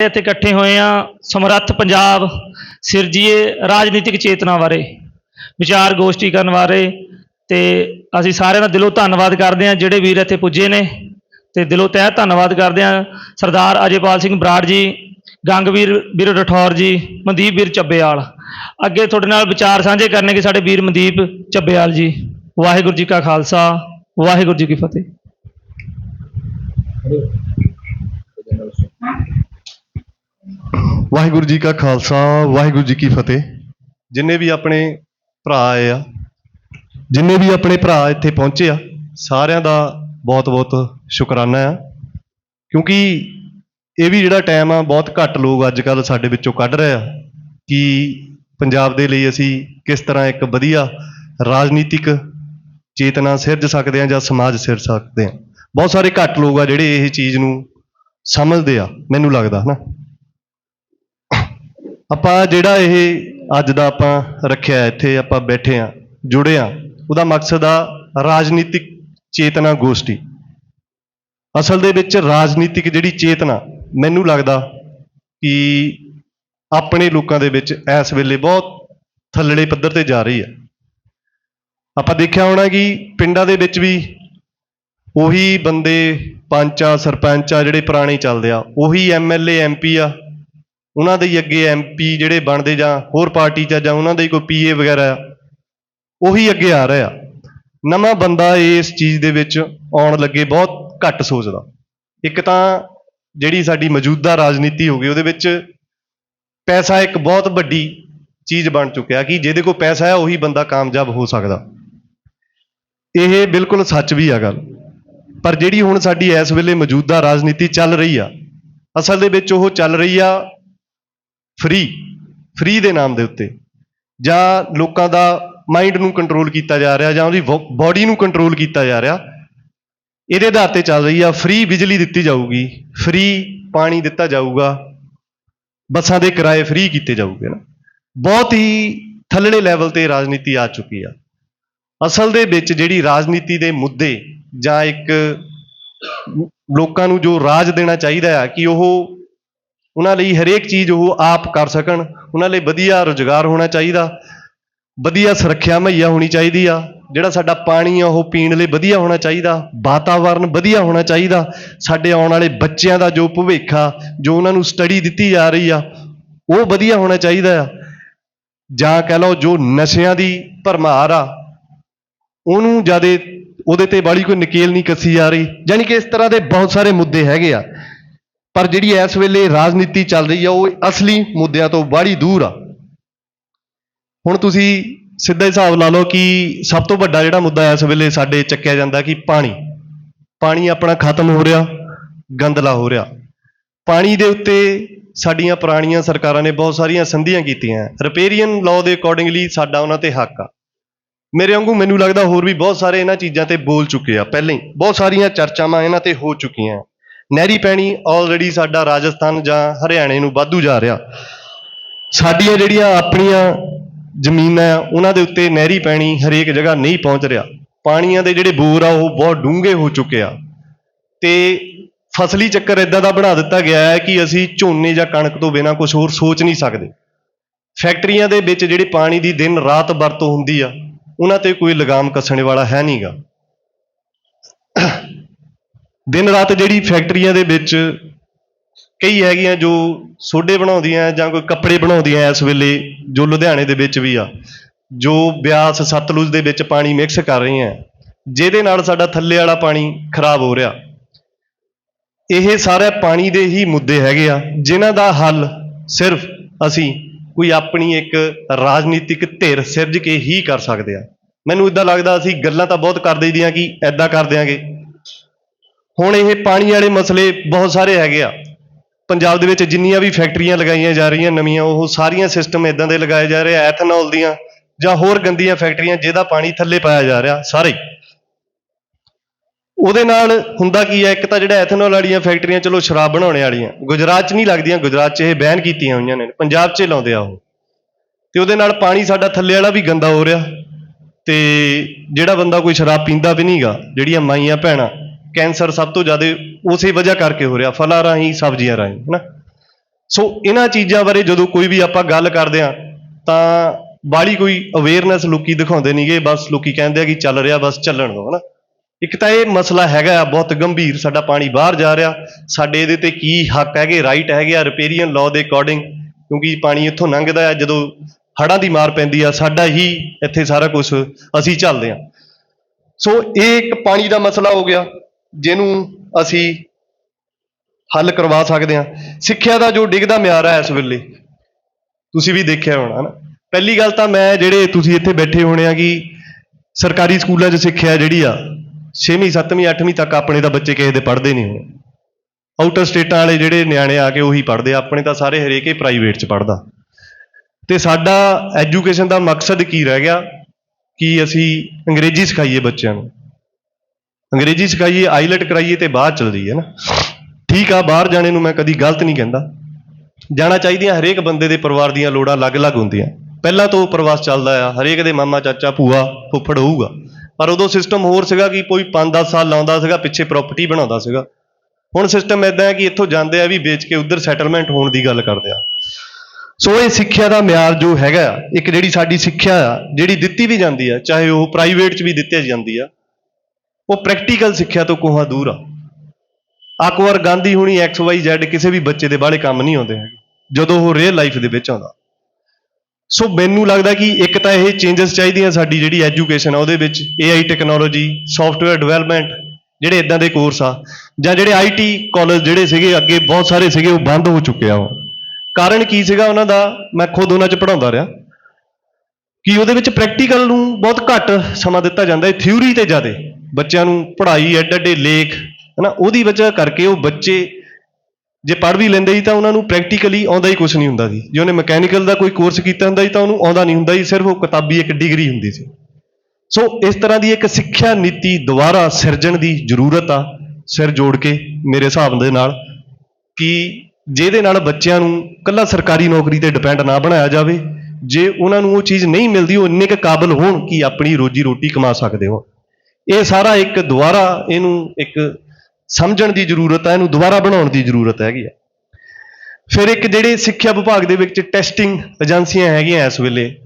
ਇੱਥੇ ਇਕੱਠੇ ਹੋਏ ਆ ਸਮਰੱਥ ਪੰਜਾਬ, ਸਿਰਜੀਏ ਰਾਜਨੀਤਿਕ ਚੇਤਨਾ ਬਾਰੇ, ਵਿਚਾਰ ਗੋਸ਼ਟੀ ਕਰਨ ਬਾਰੇ ਤੇ ਅਸੀਂ ਸਾਰਿਆਂ ਦਾ ਦਿਲੋਂ ਧੰਨਵਾਦ ਕਰਦੇ ਹਾਂ ਜਿਹੜੇ ਵੀਰ ਇੱਥੇ ਪੁੱਜੇ ਨੇ ਤੇ ਦਿਲੋਂ ਤਹਿ ਧੰਨਵਾਦ ਕਰਦੇ ਹਾਂ ਸਰਦਾਰ ਅਜੇਪਾਲ ਸਿੰਘ ਬਰਾੜ ਜੀ, ਗੰਗਵੀਰ ਵੀਰ ਰਠੌਰ ਜੀ, ਮਨਦੀਪ ਵੀਰ ਚੱਬੇਵਾਲ। ਅੱਗੇ ਤੁਹਾਡੇ ਨਾਲ ਵਿਚਾਰ ਸਾਂਝੇ ਕਰਨਗੇ ਸਾਡੇ ਵੀਰ ਮਨਦੀਪ ਚੱਬੇਵਾਲ ਜੀ। ਵਾਹਿਗੁਰੂ ਜੀ ਕਾ ਖਾਲਸਾ, ਵਾਹਿਗੁਰੂ ਜੀ ਕੀ ਫਤਿਹ। ਵਾਹਿਗੁਰੂ ਜੀ ਕਾ ਖਾਲਸਾ, ਵਾਹਿਗੁਰੂ ਜੀ ਕੀ ਫਤਿਹ। ਜਿੰਨੇ ਵੀ ਆਪਣੇ ਭਰਾ ਆਏ ਆ, ਜਿੰਨੇ ਵੀ ਆਪਣੇ ਭਰਾ ਇੱਥੇ ਪਹੁੰਚੇ ਆ, ਸਾਰਿਆਂ ਦਾ ਬਹੁਤ-ਬਹੁਤ ਸ਼ੁਕਰਾਨਾ ਆ। ਕਿਉਂਕਿ ਇਹ ਵੀ ਜਿਹੜਾ ਟਾਈਮ ਆ, ਬਹੁਤ ਘੱਟ ਲੋਕ ਅੱਜ ਕੱਲ ਸਾਡੇ ਵਿੱਚੋਂ ਕੱਢ ਰਹੇ ਆ ਕਿ ਪੰਜਾਬ ਦੇ ਲਈ ਅਸੀਂ ਕਿਸ ਤਰ੍ਹਾਂ ਇੱਕ ਵਧੀਆ ਰਾਜਨੀਤਿਕ ਚੇਤਨਾ ਸਿਰਜ ਸਕਦੇ ਆ ਜਾਂ ਸਮਾਜ ਸਿਰਜ ਸਕਦੇ ਆ। ਬਹੁਤ ਸਾਰੇ ਘੱਟ ਲੋਕ ਆ ਜਿਹੜੇ ਇਹ ਚੀਜ਼ ਨੂੰ ਸਮਝਦੇ ਆ, ਮੈਨੂੰ ਲੱਗਦਾ, ਹਨਾ। ਆਪਾਂ ਜਿਹੜਾ ਇਹ ਅੱਜ ਦਾ ਆਪਾਂ ਰੱਖਿਆ ਇੱਥੇ ਆਪਾਂ ਬੈਠੇ ਆ ਜੁੜੇ ਆ ਉਹਦਾ ਮਕਸਦ ਆ ਰਾਜਨੀਤਿਕ ਚੇਤਨਾ ਗੋਸ਼ਟੀ। ਅਸਲ ਦੇ ਵਿੱਚ ਰਾਜਨੀਤਿਕ ਜਿਹੜੀ ਚੇਤਨਾ, ਮੈਨੂੰ ਲੱਗਦਾ ਕਿ ਆਪਣੇ ਲੋਕਾਂ ਦੇ ਵਿੱਚ ਇਸ ਵੇਲੇ ਬਹੁਤ ਥੱਲੜੇ ਪੱਧਰ ਤੇ ਜਾ ਰਹੀ ਹੈ। ਆਪਾਂ ਦੇਖਿਆ ਹੋਣਾ ਕਿ ਪਿੰਡਾਂ ਦੇ ਵਿੱਚ ਵੀ ਉਹੀ ਬੰਦੇ, ਪੰਚ ਆ ਸਰਪੰਚ ਆ ਜਿਹੜੇ ਪੁਰਾਣੇ ਚੱਲਦੇ ਆ, ਉਹੀ ਐਮਐਲਏ ਐਮਪੀ ਆ ਉਹਨਾਂ ਦੇ ਹੀ ਅੱਗੇ ਐਮਪੀ ਜਿਹੜੇ ਬਣਦੇ ਜਾਂ ਹੋਰ ਪਾਰਟੀ 'ਚ ਆ ਜਾਂ ਉਹਨਾਂ ਦੇ ਹੀ ਕੋਈ ਪੀਏ ਵਗੈਰਾ ਆ, ਉਹੀ ਅੱਗੇ ਆ ਰਿਹਾ ਨਵਾਂ ਬੰਦਾ ਇਸ ਚੀਜ਼ ਦੇ ਵਿੱਚ ਆਉਣ ਲੱਗੇ ਬਹੁਤ ਘੱਟ ਸੋਚਦਾ। ਇੱਕ ਤਾਂ ਜਿਹੜੀ ਸਾਡੀ ਮੌਜੂਦਾ ਰਾਜਨੀਤੀ ਹੋ ਗਈ, ਉਹਦੇ ਵਿੱਚ ਪੈਸਾ ਇੱਕ ਬਹੁਤ ਵੱਡੀ ਚੀਜ਼ ਬਣ ਚੁੱਕਿਆ ਕਿ ਜਿਹਦੇ ਕੋਲ ਪੈਸਾ ਹੈ, ਉਹੀ ਬੰਦਾ ਕਾਮਯਾਬ ਹੋ ਸਕਦਾ। ਇਹ ਬਿਲਕੁਲ ਸੱਚ ਵੀ ਆ ਗੱਲ। ਪਰ ਜਿਹੜੀ ਹੁਣ ਸਾਡੀ ਇਸ ਵੇਲੇ ਮੌਜੂਦਾ ਰਾਜਨੀਤੀ ਚੱਲ ਰਹੀ ਆ, ਅਸਲ ਦੇ ਵਿੱਚ ਉਹ ਚੱਲ ਰਹੀ ਆ ਫ੍ਰੀ ਫ੍ਰੀ ਦੇ ਨਾਮ ਦੇ ਉੱਤੇ। ਜਾਂ ਲੋਕਾਂ ਦਾ ਮਾਈਂਡ ਨੂੰ ਕੰਟਰੋਲ ਕੀਤਾ ਜਾ ਰਿਹਾ, ਜਾਂ ਉਹਦੀ ਬਾਡੀ ਨੂੰ ਕੰਟਰੋਲ ਕੀਤਾ ਜਾ ਰਿਹਾ, ਇਹਦੇ ਆਧਾਰ ਤੇ ਚੱਲ ਰਹੀ ਆ ਫ੍ਰੀ ਬਿਜਲੀ ਦਿੱਤੀ ਜਾਊਗੀ ਫ੍ਰੀ ਪਾਣੀ ਦਿੱਤਾ ਜਾਊਗਾ, ਬੱਸਾਂ ਦੇ ਕਿਰਾਏ ਫ੍ਰੀ ਕੀਤੇ ਜਾਊਗੇ ਨਾ। ਬਹੁਤ ਹੀ ਥੱਲੜੇ ਲੈਵਲ ਤੇ ਰਾਜਨੀਤੀ ਆ ਚੁੱਕੀ ਆ। ਅਸਲ ਦੇ ਵਿੱਚ ਜਿਹੜੀ ਰਾਜਨੀਤੀ ਦੇ ਮੁੱਦੇ ਜਾਂ ਇੱਕ ਲੋਕਾਂ ਨੂੰ ਜੋ ਰਾਜ ਦੇਣਾ ਚਾਹੀਦਾ ਆ, ਕਿ ਉਹ ਉਹਨਾਂ ਲਈ ਹਰੇਕ ਚੀਜ਼ ਉਹ ਆਪ ਕਰ ਸਕਣ, ਉਹਨਾਂ ਲਈ ਵਧੀਆ ਰੁਜ਼ਗਾਰ ਹੋਣਾ ਚਾਹੀਦਾ, ਵਧੀਆ ਸੁਰੱਖਿਆ ਮੁਹੱਈਆ ਹੋਣੀ ਚਾਹੀਦੀ ਆ, ਜਿਹੜਾ ਸਾਡਾ ਪਾਣੀ ਆ ਉਹ ਪੀਣ ਲਈ ਵਧੀਆ ਹੋਣਾ ਚਾਹੀਦਾ, ਵਾਤਾਵਰਨ ਵਧੀਆ ਹੋਣਾ ਚਾਹੀਦਾ, ਸਾਡੇ ਆਉਣ ਵਾਲੇ ਬੱਚਿਆਂ ਦਾ ਜੋ ਭਵਿੱਖ ਆ, ਜੋ ਉਹਨਾਂ ਨੂੰ ਸਟੱਡੀ ਦਿੱਤੀ ਜਾ ਰਹੀ ਆ, ਉਹ ਵਧੀਆ ਹੋਣਾ ਚਾਹੀਦਾ ਆ। ਜਾਂ ਕਹਿ ਲਓ ਜੋ ਨਸ਼ਿਆਂ ਦੀ ਭਰਮਾਰ ਆ, ਉਹਨੂੰ ਜਿਆਦੇ ਉਹਦੇ ਤੇ ਬਾਲੀ ਕੋਈ ਨਕੇਲ ਨਹੀਂ ਕੱਸੀ ਜਾ ਰਹੀ ਯਾਨੀ ਕਿ ਇਸ ਤਰ੍ਹਾਂ ਦੇ ਬਹੁਤ ਸਾਰੇ ਮੁੱਦੇ ਹੈਗੇ ਆ। ਪਰ ਜਿਹੜੀ ਇਸ ਵੇਲੇ ਰਾਜਨੀਤੀ ਚੱਲ ਰਹੀ ਆ, ਉਹ ਅਸਲੀ ਮੁੱਦਿਆਂ ਤੋਂ ਬਾਹਲੀ ਦੂਰ ਆ। ਹੁਣ ਤੁਸੀਂ ਸਿੱਧਾ ਹਿਸਾਬ ਲਾ ਲਓ ਕਿ ਸਭ ਤੋਂ ਵੱਡਾ ਜਿਹੜਾ ਮੁੱਦਾ ਇਸ ਵੇਲੇ ਸਾਡੇ ਚੱਕਿਆ ਜਾਂਦਾ ਕਿ ਪਾਣੀ। ਪਾਣੀ ਆਪਣਾ ਖਤਮ ਹੋ ਰਿਹਾ, ਗੰਦਲਾ ਹੋ ਰਿਹਾ। ਪਾਣੀ ਦੇ ਉੱਤੇ ਸਾਡੀਆਂ ਪੁਰਾਣੀਆਂ ਸਰਕਾਰਾਂ ਨੇ ਬਹੁਤ ਸਾਰੀਆਂ ਸੰਧੀਆਂ ਕੀਤੀਆਂ। ਰਿਪੇਰੀਅਨ ਲਾਅ ਦੇ ਅਕੋਰਡਿੰਗਲੀ ਸਾਡਾ ਉਹਨਾਂ ਤੇ ਹੱਕ ਆ। ਮੇਰੇ ਵਾਂਗੂ ਮੈਨੂੰ ਲੱਗਦਾ ਹੋਰ ਵੀ ਬਹੁਤ ਸਾਰੇ ਇਹਨਾਂ ਚੀਜ਼ਾਂ ਤੇ ਬੋਲ ਚੁੱਕੇ ਆ। ਪਹਿਲਾਂ ਹੀ ਬਹੁਤ ਸਾਰੀਆਂ ਚਰਚਾਵਾਂ ਇਹਨਾਂ ਤੇ ਹੋ ਚੁੱਕੀਆਂ। ਨਹਿਰੀ ਪੈਣੀ ਆਲਰੇਡੀ ਸਾਡਾ ਰਾਜਸਥਾਨ ਜਾਂ ਹਰਿਆਣੇ ਨੂੰ ਵਾਧੂ ਜਾ ਰਿਹਾ। ਸਾਡੀਆਂ ਜਿਹੜੀਆਂ ਆਪਣੀਆਂ ਜ਼ਮੀਨਾਂ ਆ, ਉਹਨਾਂ ਦੇ ਉੱਤੇ ਨਹਿਰੀ ਪੈਣੀ ਹਰੇਕ ਜਗ੍ਹਾ ਨਹੀਂ ਪਹੁੰਚ ਰਿਹਾ। ਪਾਣੀਆਂ ਦੇ ਜਿਹੜੇ ਬੋਰ ਆ, ਉਹ ਬਹੁਤ ਡੂੰਘੇ ਹੋ ਚੁੱਕੇ ਆ। ਤੇ ਫਸਲੀ ਚੱਕਰ ਇਦਾਂ ਦਾ ਬਣਾ ਦਿੱਤਾ ਗਿਆ ਹੈ ਕਿ ਅਸੀਂ ਝੋਨੇ ਜਾਂ ਕਣਕ ਤੋਂ ਬਿਨਾਂ ਕੁਝ ਹੋਰ ਸੋਚ ਨਹੀਂ ਸਕਦੇ। ਫੈਕਟਰੀਆਂ ਦੇ ਵਿੱਚ ਜਿਹੜੇ ਪਾਣੀ ਦੀ ਦਿਨ ਰਾਤ ਵਰਤੋਂ ਹੁੰਦੀ ਆ, ਉਹਨਾਂ ਤੇ ਕੋਈ ਲਗਾਮ ਕੱਸਣ ਵਾਲਾ ਹੈ ਨਹੀਂਗਾ ਦਿਨ ਰਾਤ ਜਿਹੜੀ ਫੈਕਟਰੀਆਂ ਦੇ ਵਿੱਚ ਕਈ ਹੈਗੀਆਂ ਜੋ ਸੋਡੇ ਬਣਾਉਂਦੀਆਂ ਜਾਂ ਕੋਈ ਕੱਪੜੇ ਬਣਾਉਂਦੀਆਂ ਇਸ ਵੇਲੇ, ਜੋ ਲੁਧਿਆਣੇ ਦੇ ਵਿੱਚ ਵੀ ਆ, ਜੋ ਬਿਆਸ ਸਤਲੁਜ ਦੇ ਵਿੱਚ ਪਾਣੀ ਮਿਕਸ ਕਰ ਰਹੀਆਂ, ਜਿਹਦੇ ਨਾਲ ਸਾਡਾ ਥੱਲੇ ਵਾਲਾ ਪਾਣੀ ਖਰਾਬ ਹੋ ਰਿਹਾ। ਇਹ ਸਾਰੇ ਪਾਣੀ ਦੇ ਹੀ ਮੁੱਦੇ ਹੈਗੇ ਆ, ਜਿਨ੍ਹਾਂ ਦਾ ਹੱਲ ਸਿਰਫ ਅਸੀਂ ਕੋਈ ਆਪਣੀ ਇੱਕ ਰਾਜਨੀਤਿਕ ਧਿਰ ਸਿਰਜ ਕੇ ਹੀ ਕਰ ਸਕਦੇ ਆ। ਮੈਨੂੰ ਇਦਾਂ ਲੱਗਦਾ ਅਸੀਂ ਗੱਲਾਂ ਤਾਂ ਬਹੁਤ ਕਰ ਦਈਦੀਆਂ ਕਿ ਐਦਾਂ ਕਰ ਦਿਆਂਗੇ। ਹੁਣ ਇਹ ਪਾਣੀ ਵਾਲੇ ਮਸਲੇ ਬਹੁਤ ਸਾਰੇ ਹੈਗੇ ਆ। ਪੰਜਾਬ ਦੇ ਵਿੱਚ ਜਿੰਨੀਆਂ ਵੀ ਫੈਕਟਰੀਆਂ ਲਗਾਈਆਂ ਜਾ ਰਹੀਆਂ ਨਵੀਆਂ, ਉਹ ਸਾਰੀਆਂ ਸਿਸਟਮ ਇਦਾਂ ਦੇ ਲਗਾਏ ਜਾ ਰਹੇ ਆ ਐਥਨੋਲ ਦੀਆਂ ਜਾਂ ਹੋਰ ਗੰਦੀਆਂ ਫੈਕਟਰੀਆਂ ਜਿਹਦਾ ਪਾਣੀ ਥੱਲੇ ਪਾਇਆ ਜਾ ਰਿਹਾ ਸਾਰੇ। ਉਹਦੇ ਨਾਲ ਹੁੰਦਾ ਕੀ ਹੈ ਇੱਕ ਤਾਂ ਜਿਹੜਾ ਐਥਨੋਲ ਵਾਲੀਆਂ ਫੈਕਟਰੀਆਂ, ਚਲੋ ਸ਼ਰਾਬ ਬਣਾਉਣ ਵਾਲੀਆਂ, ਗੁਜਰਾਤ 'ਚ ਨਹੀਂ ਲੱਗਦੀਆਂ, ਗੁਜਰਾਤ 'ਚ ਇਹ ਬੈਨ ਕੀਤੀਆਂ ਹੋਈਆਂ ਨੇ, ਪੰਜਾਬ 'ਚ ਲਾਉਂਦੇ ਆ ਉਹ। ਤੇ ਉਹਦੇ ਨਾਲ ਪਾਣੀ ਸਾਡਾ ਥੱਲੇ ਵਾਲਾ ਵੀ ਗੰਦਾ ਹੋ ਰਿਹਾ ਤੇ ਜਿਹੜਾ ਬੰਦਾ ਕੋਈ ਸ਼ਰਾਬ ਪੀਂਦਾ ਵੀ ਨਹੀਂਗਾ ਜਿਹੜੀਆਂ ਮਾਈਆਂ ਭੈਣਾਂ ਕੈਂਸਰ ਸਭ ਤੋਂ ਜ਼ਿਆਦਾ ਉਸੇ ਵਜ੍ਹਾ ਕਰਕੇ ਹੋ ਰਿਹਾ, ਫਲਾਂ ਰਾਹੀਂ, ਸਬਜ਼ੀਆਂ ਰਾਹੀਂ, ਹੈਨਾ? ਸੋ ਇਹਨਾਂ ਚੀਜ਼ਾਂ ਬਾਰੇ ਜਦੋਂ ਕੋਈ ਵੀ ਆਪਾਂ ਗੱਲ ਕਰਦੇ ਆ ਤਾਂ ਬਾਲੀ ਕੋਈ ਅਵੇਅਰਨੈਸ ਲੋਕੀ ਦਿਖਾਉਂਦੇ ਨਹੀਂਗੇ, ਬਸ ਲੋਕੀ ਕਹਿੰਦੇ ਆ ਕਿ ਚੱਲ ਰਿਹਾ, ਬਸ ਚੱਲਣ ਦੋ ਹਨਾ? ਇੱਕ ਤਾਂ ਇਹ ਮਸਲਾ ਹੈਗਾ ਆ, ਬਹੁਤ ਗੰਭੀਰ, ਸਾਡਾ ਪਾਣੀ ਬਾਹਰ ਜਾ ਰਿਹਾ, ਸਾਡੇ ਇਹਦੇ ਤੇ ਕੀ ਹੱਕ ਹੈਗੇ ਰਾਈਟ ਹੈਗੇ ਆ ਰਿਪੇਰੀਅਨ ਲਾਅ ਦੇ ਅਕੋਰਡਿੰਗ ਕਿਉਂਕਿ ਪਾਣੀ ਇੱਥੋਂ ਲੰਘਦਾ ਆ, ਜਦੋਂ ਹੜ੍ਹਾਂ ਦੀ ਮਾਰ ਪੈਂਦੀ ਆ, ਸਾਡਾ ਹੀ ਇੱਥੇ ਸਾਰਾ ਕੁਝ ਅਸੀਂ ਚੱਲਦੇ ਆ। ਸੋ ਇਹ ਇੱਕ ਪਾਣੀ ਦਾ ਮਸਲਾ ਹੋ ਗਿਆ। ਜਿਹਨੂੰ ਅਸੀਂ ਹੱਲ ਕਰਵਾ ਸਕਦੇ ਹਾਂ। ਸਿੱਖਿਆ ਦਾ ਜੋ ਡਿੱਗਦਾ ਮਿਆਰ ਹੈ ਇਸ ਵੇਲੇ, ਤੁਸੀਂ ਵੀ ਦੇਖਿਆ ਹੋਣਾ ਨਾ ਪਹਿਲੀ ਗੱਲ ਤਾਂ ਮੈਂ ਜਿਹੜੇ ਤੁਸੀਂ ਇੱਥੇ ਬੈਠੇ ਹੋਣੇ ਆ ਕਿ ਸਰਕਾਰੀ ਸਕੂਲਾਂ 'ਚ ਸਿੱਖਿਆ ਜਿਹੜੀ ਆ 6ਵੀਂ 7ਵੀਂ 8ਵੀਂ ਤੱਕ ਆਪਣੇ ਤਾਂ ਬੱਚੇ ਕਿਸੇ ਦੇ ਪੜ੍ਹਦੇ ਨਹੀਂ ਹੋਣੇ। ਆਊਟਰ ਸਟੇਟਾਂ ਵਾਲੇ ਜਿਹੜੇ ਨਿਆਣੇ ਆ ਕੇ ਉਹੀ ਪੜ੍ਹਦੇ ਆ, ਆਪਣੇ ਤਾਂ ਸਾਰੇ ਹਰੇਕ ਹੀ ਪ੍ਰਾਈਵੇਟ 'ਚ ਪੜ੍ਹਦਾ। ਤੇ ਸਾਡਾ ਐਜੂਕੇਸ਼ਨ ਦਾ ਮਕਸਦ ਕੀ ਰਹਿ ਗਿਆ? ਕਿ ਅਸੀਂ ਅੰਗਰੇਜ਼ੀ ਸਿਖਾਈਏ ਬੱਚਿਆਂ ਨੂੰ? ਅੰਗਰੇਜ਼ੀ ਸਿਖਾਈਏ ਆਈਲਟ ਕਰਾਈਏ ਤੇ ਬਾਹਰ ਚਲ ਜਾਈਏ ਨਾ। ਠੀਕ ਆ ਬਾਹਰ ਜਾਣੇ ਨੂੰ ਮੈਂ ਕਦੀ ਗਲਤ ਨਹੀਂ ਕਹਿੰਦਾ। ਜਾਣਾ ਚਾਹੀਦੀਆਂ ਹਰੇਕ ਬੰਦੇ ਦੇ ਪਰਿਵਾਰ ਦੀਆਂ ਲੋੜਾਂ ਅਲੱਗ-ਅਲੱਗ ਹੁੰਦੀਆਂ। ਪਹਿਲਾਂ ਤੋਂ ਪ੍ਰਵਾਸ ਚੱਲਦਾ ਆ ਹਰੇਕ ਦੇ ਮਾਮਾ ਚਾਚਾ ਭੂਆ ਫੁੱਫੜ ਹੋਊਗਾ। ਪਰ ਉਦੋਂ ਸਿਸਟਮ ਹੋਰ ਸੀਗਾ ਕਿ ਕੋਈ 5-10 ਸਾਲ ਲਾਉਂਦਾ ਸੀਗਾ ਪਿੱਛੇ ਪ੍ਰਾਪਰਟੀ ਬਣਾਉਂਦਾ ਸੀਗਾ। ਹੁਣ ਸਿਸਟਮ ਇਦਾਂ ਹੈ ਕਿ ਇੱਥੋਂ ਜਾਂਦੇ ਆ ਵੀ ਵੇਚ ਕੇ ਉੱਧਰ ਸੈਟਲਮੈਂਟ ਹੋਣ ਦੀ ਗੱਲ ਕਰਦੇ ਆ। ਸੋ ਇਹ ਸਿੱਖਿਆ ਦਾ ਮਿਆਰ ਜੋ ਹੈਗਾ ਆ, ਇੱਕ ਜਿਹੜੀ ਸਾਡੀ ਸਿੱਖਿਆ ਆ ਜਿਹੜੀ ਦਿੱਤੀ ਵੀ ਜਾਂਦੀ ਆ ਚਾਹੇ ਉਹ ਪ੍ਰਾਈਵੇਟ 'ਚ ਵੀ ਦਿੱਤੀ ਜਾਂਦੀ ਆ ਉਹ ਪ੍ਰੈਕਟੀਕਲ ਸਿੱਖਿਆ ਤੋਂ ਕੋਹਾਂ ਦੂਰ ਆ। ਅਕਬਰ ਗਾਂਧੀ ਹੁਣੀ ਐਕਸ ਵਾਈ ਜ਼ੈਡ ਕਿਸੇ ਵੀ ਬੱਚੇ ਦੇ ਬਾਹਲੇ ਕੰਮ ਨਹੀਂ ਆਉਂਦੇ ਹੈਗੇ, ਜਦੋਂ ਉਹ ਰੀਅਲ ਲਾਈਫ ਦੇ ਵਿੱਚ ਆਉਂਦਾ। ਸੋ ਮੈਨੂੰ ਲੱਗਦਾ ਕਿ ਇੱਕ ਤਾਂ ਇਹ ਚੇਂਜਸ ਚਾਹੀਦੀਆਂ ਸਾਡੀ ਜਿਹੜੀ ਐਜੂਕੇਸ਼ਨ ਆ, ਉਹਦੇ ਵਿੱਚ AI ਟੈਕਨੋਲੋਜੀ ਸੌਫਟਵੇਅਰ ਡਿਵੈਲਪਮੈਂਟ ਜਿਹੜੇ ਇਦਾਂ ਦੇ ਕੋਰਸ ਆ, ਜਾਂ ਜਿਹੜੇ ਆਈਟੀ ਕਾਲਜ ਜਿਹੜੇ ਸੀਗੇ, ਅੱਗੇ ਬਹੁਤ ਸਾਰੇ ਸੀਗੇ, ਉਹ ਬੰਦ ਹੋ ਚੁੱਕੇ ਆ ਉਹ ਕਾਰਨ ਕੀ ਸੀਗਾ ਉਹਨਾਂ ਦਾ? ਮੈਂ ਖੁਦ ਉਹਨਾਂ 'ਚ ਪੜਾਉਂਦਾ ਰਿਹਾ। ਕਿ ਉਹਦੇ ਵਿੱਚ ਪ੍ਰੈਕਟੀਕਲ ਨੂੰ ਬਹੁਤ ਘੱਟ ਸਮਾਂ ਦਿੱਤਾ ਜਾਂਦਾ ਹੈ ਥਿਊਰੀ ਤੇ ਜ਼ਿਆਦਾ। ਬੱਚਿਆਂ ਨੂੰ ਪੜ੍ਹਾਈ ਐਡ ਐਡੇ ਲੇਖ, ਹਨਾ, ਉਹਦੀ ਵਜ੍ਹਾ ਕਰਕੇ ਉਹ ਬੱਚੇ ਜੇ ਪੜ੍ਹ ਵੀ ਲੈਂਦੇ ਸੀ ਤਾਂ ਉਹਨਾਂ ਨੂੰ ਪ੍ਰੈਕਟੀਕਲੀ ਆਉਂਦਾ ਹੀ ਕੁਝ ਨਹੀਂ ਹੁੰਦਾ ਸੀ। ਜੇ ਉਹਨੇ ਮਕੈਨੀਕਲ ਦਾ ਕੋਈ ਕੋਰਸ ਕੀਤਾ ਹੁੰਦਾ ਸੀ ਤਾਂ ਉਹਨੂੰ ਆਉਂਦਾ ਨਹੀਂ ਹੁੰਦਾ ਸੀ, ਸਿਰਫ ਉਹ ਕਿਤਾਬੀ ਇੱਕ ਡਿਗਰੀ ਹੁੰਦੀ ਸੀ। ਸੋ ਇਸ ਤਰ੍ਹਾਂ ਦੀ ਇੱਕ ਸਿੱਖਿਆ ਨੀਤੀ ਦੁਬਾਰਾ ਸਿਰਜਣ ਦੀ ਜ਼ਰੂਰਤ ਆ, ਸਿਰ ਜੋੜ ਕੇ ਮੇਰੇ ਹਿਸਾਬ ਦੇ ਨਾਲ, ਕਿ ਜਿਹਦੇ ਨਾਲ ਬੱਚਿਆਂ ਨੂੰ ਕੱਲਾ ਸਰਕਾਰੀ ਨੌਕਰੀ ਤੇ ਡਿਪੈਂਡ ਨਾ ਬਣਾਇਆ ਜਾਵੇ, ਜੇ ਉਹਨਾਂ ਨੂੰ ਉਹ ਚੀਜ਼ ਨਹੀਂ ਮਿਲਦੀ, ਉਹ ਇੰਨੇ ਕੁ ਕਾਬਲ ਹੋਣ ਕਿ ਆਪਣੀ ਰੋਜੀ ਰੋਟੀ ਕਮਾ ਸਕਦੇ ਹੋ ਇਹ ਸਾਰਾ ਇੱਕ ਦੁਬਾਰਾ ਇਹਨੂੰ ਇੱਕ ਸਮਝਣ ਦੀ ਜ਼ਰੂਰਤ ਹੈ ਇਹਨੂੰ ਦੁਬਾਰਾ ਬਣਾਉਣ ਦੀ ਜ਼ਰੂਰਤ ਹੈਗੀ ਆ। ਫਿਰ ਇੱਕ ਜਿਹੜੇ ਸਿੱਖਿਆ ਵਿਭਾਗ ਦੇ ਵਿੱਚ ਟੈਸਟਿੰਗ ਏਜੰਸੀਆਂ ਹੈਗੀਆਂ ਇਸ ਵੇਲੇ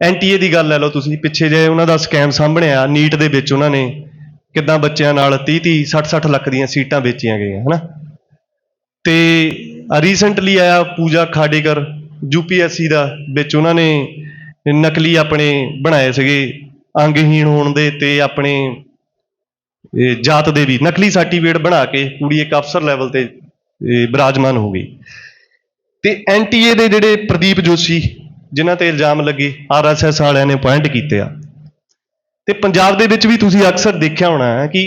ਐਨਟੀਏ ਦੀ ਗੱਲ ਲੈ ਲਓ ਤੁਸੀਂ, ਪਿੱਛੇ ਜੇ ਉਹਨਾਂ ਦਾ ਸਕੈਮ ਸਾਹਮਣੇ ਆ ਨੀਟ ਦੇ ਵਿੱਚ ਉਹਨਾਂ ਨੇ ਕਿੱਦਾਂ ਬੱਚਿਆਂ ਨਾਲ 30 30 60 60 ਲੱਖ ਦੀਆਂ ਸੀਟਾਂ ਵੇਚੀਆਂ ਗਈਆਂ, ਹਨਾ। ਤੇ ਰੀਸੈਂਟਲੀ ਆਇਆ ਪੂਜਾ ਖਾਡੇਕਰ ਯੂਪੀਐਸਸੀ ਦਾ, ਵਿੱਚ ਉਹਨਾਂ ਨੇ ਨਕਲੀ ਆਪਣੇ ਬਣਾਏ ਸੀਗੇ ਅੰਗਹੀਣ ਹੋਣ ਦੇ ਤੇ ਆਪਣੇ ਜਾਤ ਦੇ ਵੀ ਨਕਲੀ ਸਰਟੀਫਿਕੇਟ ਬਣਾ ਕੇ ਕੁੜੀ ਇੱਕ ਅਫਸਰ ਲੈਵਲ ਤੇ ਬਿਰਾਜਮਾਨ ਹੋ ਗਈ। ਤੇ ਐਨਟੀਏ ਦੇ ਜਿਹੜੇ ਪ੍ਰਦੀਪ ਜੋਸ਼ੀ, ਜਿਨ੍ਹਾਂ ਤੇ ਇਲਜ਼ਾਮ ਲੱਗੇ ਆਰਐਸਐਸ ਵਾਲਿਆਂ ਨੇ ਪੁਆਇੰਟ ਕੀਤੇ ਆ। ਤੇ ਪੰਜਾਬ ਦੇ ਵਿੱਚ ਵੀ ਤੁਸੀਂ ਅਕਸਰ ਦੇਖਿਆ ਹੋਣਾ ਹੈ ਕਿ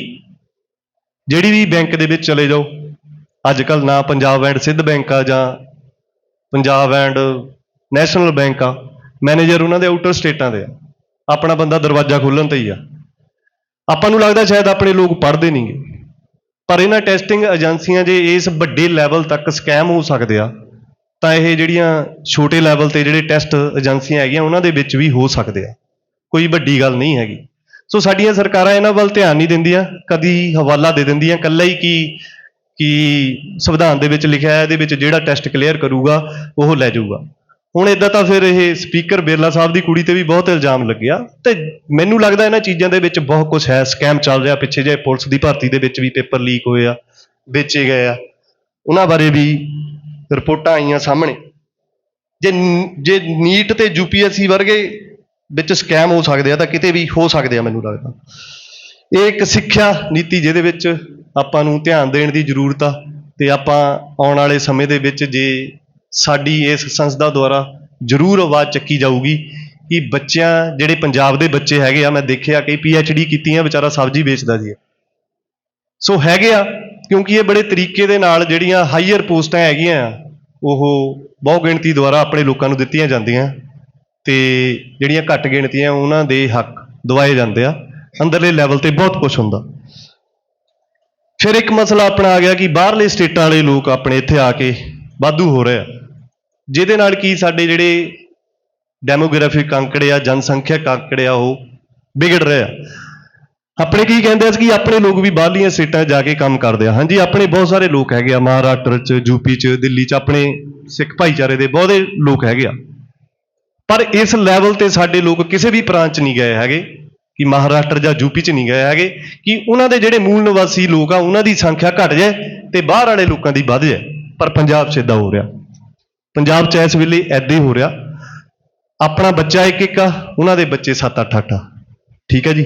ਜਿਹੜੀ ਵੀ ਬੈਂਕ ਦੇ ਵਿੱਚ ਚਲੇ ਜਾਓ ਅੱਜ ਕੱਲ ਨਾ ਪੰਜਾਬ ਐਂਡ ਸਿੱਧ ਬੈਂਕ ਆ ਜਾਂ ਪੰਜਾਬ ਐਂਡ ਨੈਸ਼ਨਲ ਬੈਂਕ ਆ, ਮੈਨੇਜਰ ਉਹਨਾਂ ਦੇ ਆਊਟਰ ਸਟੇਟਾਂ ਦੇ ਆ। ਆਪਣਾ ਬੰਦਾ ਦਰਵਾਜ਼ਾ ਖੋਲ੍ਹਣ ਤੇ ਹੀ ਆ। ਆਪਾਂ ਨੂੰ ਲੱਗਦਾ ਸ਼ਾਇਦ ਆਪਣੇ ਲੋਕ ਪੜ੍ਹਦੇ ਨਹੀਂਗੇ ਪਰ ਇਹਨਾਂ ਟੈਸਟਿੰਗ ਏਜੰਸੀਆਂ ਜੇ ਇਸ ਵੱਡੇ ਲੈਵਲ ਤੱਕ ਸਕੈਮ ਹੋ ਸਕਦੇ ਆ, ਤਾਂ ਇਹ ਜਿਹੜੀਆਂ ਛੋਟੇ ਲੈਵਲ ਤੇ ਜਿਹੜੇ ਟੈਸਟ ਏਜੰਸੀਆਂ ਹੈਗੀਆਂ, ਉਹਨਾਂ ਦੇ ਵਿੱਚ ਵੀ ਹੋ ਸਕਦੇ ਆ। ਕੋਈ ਵੱਡੀ ਗੱਲ ਨਹੀਂ ਹੈਗੀ। ਸੋ ਸਾਡੀਆਂ ਸਰਕਾਰਾਂ ਇਹਨਾਂ ਵੱਲ ਧਿਆਨ ਨਹੀਂ ਦਿੰਦੀਆਂ, ਕਦੀ ਹਵਾਲਾ ਦੇ ਦਿੰਦੀਆਂ ਕੱਲਾ ਹੀ ਕੀ, ਕਿ ਸੰਵਿਧਾਨ ਦੇ ਵਿੱਚ ਲਿਖਿਆ ਹੈ, ਇਹਦੇ ਵਿੱਚ ਜਿਹੜਾ ਟੈਸਟ ਕਲੀਅਰ ਕਰੂਗਾ, ਉਹ ਲੈ ਜਾਊਗਾ। ਹੁਣ ਇਦਾਂ ਤਾਂ ਫਿਰ ਇਹ ਸਪੀਕਰ ਬਿਰਲਾ ਸਾਹਿਬ ਦੀ ਕੁੜੀ ਤੇ ਵੀ ਬਹੁਤ ਇਲਜ਼ਾਮ ਲੱਗਿਆ ਤੇ ਮੈਨੂੰ ਲੱਗਦਾ ਇਹਨਾਂ ਚੀਜ਼ਾਂ ਦੇ ਵਿੱਚ ਬਹੁਤ ਕੁਝ ਹੈ ਸਕੈਮ ਚੱਲ ਰਿਹਾ, ਪਿੱਛੇ ਜੇ ਪੁਲਿਸ ਦੀ ਭਰਤੀ ਦੇ ਵਿੱਚ ਵੀ ਪੇਪਰ ਲੀਕ ਹੋਏ ਆ, ਵੇਚੇ ਗਏ ਆ। ਉਹਨਾਂ ਬਾਰੇ ਵੀ ਰਿਪੋਰਟਾਂ ਆਈਆਂ ਸਾਹਮਣੇ। ਜੇ ਜੇ ਨੀਟ ਤੇ ਯੂਪੀਐਸਸੀ ਵਰਗੇ ਵਿੱਚ ਸਕੈਮ ਹੋ ਸਕਦੇ ਆ, ਤਾਂ ਕਿਤੇ ਵੀ ਹੋ ਸਕਦੇ ਆ ਮੈਨੂੰ ਲੱਗਦਾ। ਇਹ ਇੱਕ ਸਿੱਖਿਆ ਨੀਤੀ ਜਿਹਦੇ ਵਿੱਚ ਆਪਾਂ ਨੂੰ ਧਿਆਨ ਦੇਣ ਦੀ ਜ਼ਰੂਰਤ ਆ, ਤੇ ਆਪਾਂ ਆਉਣ ਵਾਲੇ ਸਮੇਂ ਦੇ ਵਿੱਚ ਜੇ ਸਾਡੀ ਇਸ ਸੰਸਥਾ ਦੁਆਰਾ ਜ਼ਰੂਰ ਆਵਾਜ਼ ਚੱਕੀ ਜਾਊਗੀ ਕਿ ਬੱਚਿਆਂ ਜਿਹੜੇ ਪੰਜਾਬ ਦੇ ਬੱਚੇ ਹੈਗੇ ਆ ਮੈਂ ਦੇਖਿਆ ਕਿ ਡੀ ਕੀਤੀਆਂ ਵਿਚਾਰਾ ਸਬਜ਼ੀ ਵੇਚਦਾ ਜੀ ਸੋ ਹੈਗੇ ਆ ਕਿਉਂਕਿ ਇਹ ਬੜੇ ਤਰੀਕੇ ਦੇ ਨਾਲ ਜਿਹੜੀਆਂ ਹਾਈਅਰ ਪੋਸਟਾਂ ਹੈਗੀਆਂ ਆ, ਉਹ ਬਹੁ ਗਿਣਤੀ ਦੁਆਰਾ ਆਪਣੇ ਲੋਕਾਂ ਨੂੰ ਦਿੱਤੀਆਂ ਜਾਂਦੀਆਂ ਤੇ ਜਿਹੜੀਆਂ ਘੱਟ ਗਿਣਤੀਆਂ ਉਹਨਾਂ ਦੇ ਹੱਕ ਦਵਾਏ ਜਾਂਦੇ ਆ ਅੰਦਰਲੇ ਲੈਵਲ ਤੇ ਬਹੁਤ ਕੁਝ ਹੁੰਦਾ। ਫਿਰ ਇੱਕ ਮਸਲਾ ਆਪਣਾ ਆ ਗਿਆ ਕਿ ਬਾਹਰਲੇ ਸਟੇਟਾਂ ਵਾਲੇ ਲੋਕ ਆਪਣੇ ਇੱਥੇ ਆ ਕੇ ਵਾਧੂ ਹੋ ਰਹੇ ਆ। ਜਿਹਦੇ ਨਾਲ ਕੀ ਸਾਡੇ ਜਿਹੜੇ ਡੈਮੋਗ੍ਰਾਫਿਕ ਅੰਕੜੇ ਆ ਜਨਸੰਖਿਅਕ ਅੰਕੜੇ ਆ, ਉਹ ਵਿਗੜ ਰਹੇ ਆ। ਆਪਣੇ ਕੀ ਕਹਿੰਦੇ ਸੀ ਕਿ ਆਪਣੇ ਲੋਕ ਵੀ ਬਾਹਰਲੀਆਂ ਸਟੇਟਾਂ 'ਚ ਜਾ ਕੇ ਕੰਮ ਕਰਦੇ ਆ। ਹਾਂਜੀ, ਆਪਣੇ ਬਹੁਤ ਸਾਰੇ ਲੋਕ ਹੈਗੇ ਆ, ਮਹਾਰਾਸ਼ਟਰ 'ਚ ਯੂਪੀ 'ਚ, ਦਿੱਲੀ 'ਚ, ਆਪਣੇ ਸਿੱਖ ਭਾਈਚਾਰੇ ਦੇ ਬਹੁਤੇ ਲੋਕ ਹੈਗੇ ਆ। ਪਰ ਇਸ ਲੈਵਲ ਤੇ ਸਾਡੇ ਲੋਕ ਕਿਸੇ ਵੀ ਪ੍ਰਾਂਤ 'ਚ ਨਹੀਂ ਗਏ ਹੈਗੇ, ਕਿ ਮਹਾਰਾਸ਼ਟਰ ਜਾਂ ਯੂਪੀ 'ਚ ਨਹੀਂ ਗਏ ਹੈਗੇ, ਕਿ ਉਹਨਾਂ ਦੇ ਜਿਹੜੇ ਮੂਲ ਨਿਵਾਸੀ ਲੋਕ ਆ, ਉਹਨਾਂ ਦੀ ਸੰਖਿਆ ਘਟ ਜਾਏ ਤੇ ਬਾਹਰ ਵਾਲੇ ਲੋਕਾਂ ਦੀ ਵੱਧ ਜਾਏ। ਪਰ ਪੰਜਾਬ 'ਚ ਇਦਾਂ ਹੋ ਰਿਹਾ। ਪੰਜਾਬ 'ਚ ਇਸ ਵੇਲੇ ਐਦਾਂ ਹੀ ਹੋ ਰਿਹਾ। ਆਪਣਾ ਬੱਚਾ ਇੱਕ ਇੱਕ ਆ, ਉਹਨਾਂ ਦੇ ਬੱਚੇ 7-8 ਅੱਠ ਆ। ਠੀਕ ਹੈ ਜੀ।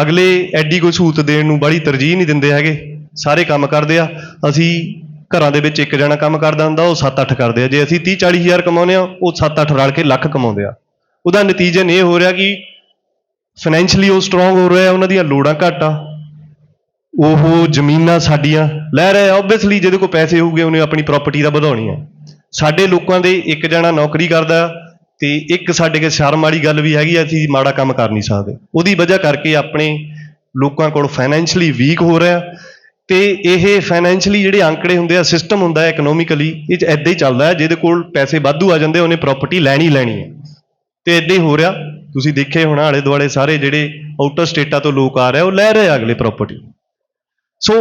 ਅਗਲੇ ਐਡੀ ਕੋਈ ਸਹੂਲਤ ਦੇਣ ਨੂੰ ਬੜੀ ਤਰਜੀਹ ਨਹੀਂ ਦਿੰਦੇ ਹੈਗੇ। ਸਾਰੇ ਕੰਮ ਕਰਦੇ ਆ। ਅਸੀਂ ਘਰਾਂ ਦੇ ਵਿੱਚ ਇੱਕ ਜਣਾ ਕੰਮ ਕਰਦਾ ਹੁੰਦਾ, ਉਹ 7-8 ਕਰਦੇ ਆ। ਜੇ ਅਸੀਂ 30-40 ਹਜ਼ਾਰ ਕਮਾਉਂਦੇ ਆ, ਉਹ 7-8 ਰਲ ਕੇ ਲੱਖ ਕਮਾਉਂਦੇ ਆ। ਉਹਦਾ ਨਤੀਜਾ ਇਹ ਹੋ ਰਿਹਾ ਕਿ ਫਾਈਨੈਂਸ਼ੀਅਲੀ ਉਹ ਸਟਰੋਂਗ ਹੋ ਰਿਹਾ ਉਹਨਾਂ ਦੀਆਂ ਲੋੜਾਂ ਘੱਟ ਆ। ਉਹ ਜ਼ਮੀਨਾਂ ਸਾਡੀਆਂ ਲੈ ਰਹੇ ਆ। ਆਬਵੀਅਸਲੀ ਜਿਹਦੇ ਕੋਲ ਪੈਸੇ ਹੋਊਗੇ, ਉਹਨੇ ਆਪਣੀ ਪ੍ਰਾਪਰਟੀ ਦਾ ਵਧਾਉਣੀ ਆ। ਸਾਡੇ ਲੋਕਾਂ ਦੇ ਇੱਕ ਜਣਾ ਨੌਕਰੀ ਕਰਦਾ ਤੇ ਇੱਕ ਸਾਡੇ ਕੇ ਸ਼ਰਮ ਵਾਲੀ ਗੱਲ ਵੀ ਹੈਗੀ ਆ ਅਸੀਂ ਮਾੜਾ ਕੰਮ ਕਰ ਨਹੀਂ ਸਕਦੇ। ਉਹਦੀ ਵਜ੍ਹਾ ਕਰਕੇ ਆਪਣੇ ਲੋਕਾਂ ਕੋਲ ਫਾਈਨੈਂਸ਼ਲੀ ਵੀਕ ਹੋ ਰਿਹਾ ਤੇ ਇਹ ਫਾਈਨੈਂਸ਼ੀਅਲੀ ਜਿਹੜੇ ਅੰਕੜੇ ਹੁੰਦੇ ਆ ਸਿਸਟਮ ਹੁੰਦਾ ਹੈ ਇਕਨੋਮਿਕਲੀ ਇਹ ਚ ਇਦਾਂ ਹੀ ਚੱਲਦਾ ਹੈ ਜਿਹਦੇ ਕੋਲ ਪੈਸੇ ਵਾਧੂ ਆ ਜਾਂਦੇ ਉਹਨੇ ਪ੍ਰਾਪਰਟੀ ਲੈਣੀ ਲੈਣੀ ਹੈ। ਤੇ ਇਦਾਂ ਹੀ ਹੋ ਰਿਹਾ। ਤੁਸੀਂ ਦੇਖੇ ਹੋਣਾ ਆਲੇ ਦੁਆਲੇ ਸਾਰੇ ਜਿਹੜੇ ਆਊਟਰ ਸਟੇਟਾਂ ਤੋਂ ਲੋਕ ਆ ਰਹੇ ਆ, ਉਹ ਲੈ ਰਹੇ ਆ ਅਗਲੇ ਪ੍ਰਾਪਰਟੀ ਸੋ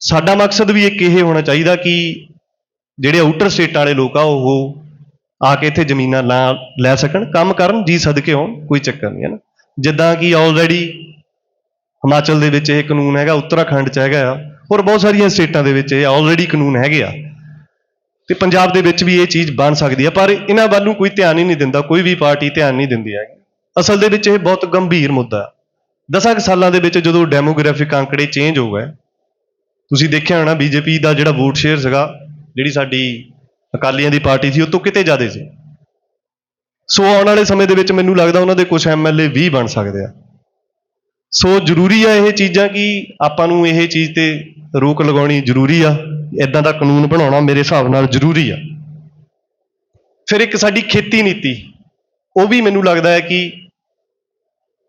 ਸਾਡਾ ਮਕਸਦ ਵੀ ਇੱਕ ਇਹ ਹੋਣਾ ਚਾਹੀਦਾ ਕਿ ਜਿਹੜੇ ਆਊਟਰ ਸਟੇਟਾਂ ਵਾਲੇ ਲੋਕ ਆ, ਉਹ ਆ ਕੇ ਇੱਥੇ ਜ਼ਮੀਨਾਂ ਲਾ- ਲੈ ਸਕਣ, ਕੰਮ ਕਰਨ, ਜੀ ਸਦਕੇ ਹੋਣ, ਕੋਈ ਚੱਕਰ ਨਹੀਂ, ਹੈ ਨਾ? ਜਿੱਦਾਂ ਕਿ ਆਲਰੇਡੀ ਹਿਮਾਚਲ ਦੇ ਵਿੱਚ ਇਹ ਕਾਨੂੰਨ ਹੈਗਾ, ਉੱਤਰਾਖੰਡ 'ਚ ਹੈਗਾ ਆ ਔਰ ਬਹੁਤ ਸਾਰੀਆਂ ਸਟੇਟਾਂ ਦੇ ਵਿੱਚ ਇਹ ਆਲਰੇਡੀ ਕਾਨੂੰਨ ਹੈਗੇ ਆ। ਤੇ ਪੰਜਾਬ ਦੇ ਵਿੱਚ ਵੀ ਇਹ ਚੀਜ਼ ਬਣ ਸਕਦੀ ਆ, ਪਰ ਇਹਨਾਂ ਵੱਲ ਨੂੰ ਕੋਈ ਧਿਆਨ ਹੀ ਨਹੀਂ ਦਿੰਦਾ, ਕੋਈ ਵੀ ਪਾਰਟੀ ਧਿਆਨ ਨਹੀਂ ਦਿੰਦੀ ਹੈਗੀ। ਅਸਲ ਦੇ ਵਿੱਚ ਇਹ ਬਹੁਤ ਗੰਭੀਰ ਮੁੱਦਾ ਹੈ ਦਸਾਂ ਕੁ ਸਾਲਾਂ ਦੇ ਵਿੱਚ ਜਦੋਂ ਡੈਮੋਗ੍ਰਾਫਿਕ ਅੰਕੜੇ ਚੇਂਜ ਹੋ ਗਏ, ਤੁਸੀਂ ਦੇਖਿਆ ਹੋਣਾ, ਬੀਜੇਪੀ ਦਾ ਜਿਹੜਾ ਵੋਟ ਸ਼ੇਅਰ ਸੀਗਾ ਜਿਹੜੀ ਸਾਡੀ ਅਕਾਲੀਆਂ ਦੀ ਪਾਰਟੀ ਸੀ, ਉਹ ਤੋਂ ਕਿਤੇ ਜ਼ਿਆਦਾ ਸੀ। ਸੋ ਆਉਣ ਵਾਲੇ ਸਮੇਂ ਦੇ ਵਿੱਚ ਮੈਨੂੰ ਲੱਗਦਾ ਉਹਨਾਂ ਦੇ ਕੁਝ ਐਮਐਲਏ ਵੀ ਬਣ ਸਕਦੇ ਆ। ਸੋ ਜ਼ਰੂਰੀ ਆ ਇਹ ਚੀਜ਼ਾਂ ਕਿ ਆਪਾਂ ਨੂੰ ਇਹ ਚੀਜ਼ ਤੇ ਰੋਕ ਲਗਾਉਣੀ ਜ਼ਰੂਰੀ ਆ। ਇਦਾਂ ਦਾ ਕਾਨੂੰਨ ਬਣਾਉਣਾ ਮੇਰੇ ਹਿਸਾਬ ਨਾਲ ਜ਼ਰੂਰੀ ਆ। ਫਿਰ ਇੱਕ ਸਾਡੀ ਖੇਤੀ ਨੀਤੀ, ਉਹ ਵੀ ਮੈਨੂੰ ਲੱਗਦਾ ਹੈ ਕਿ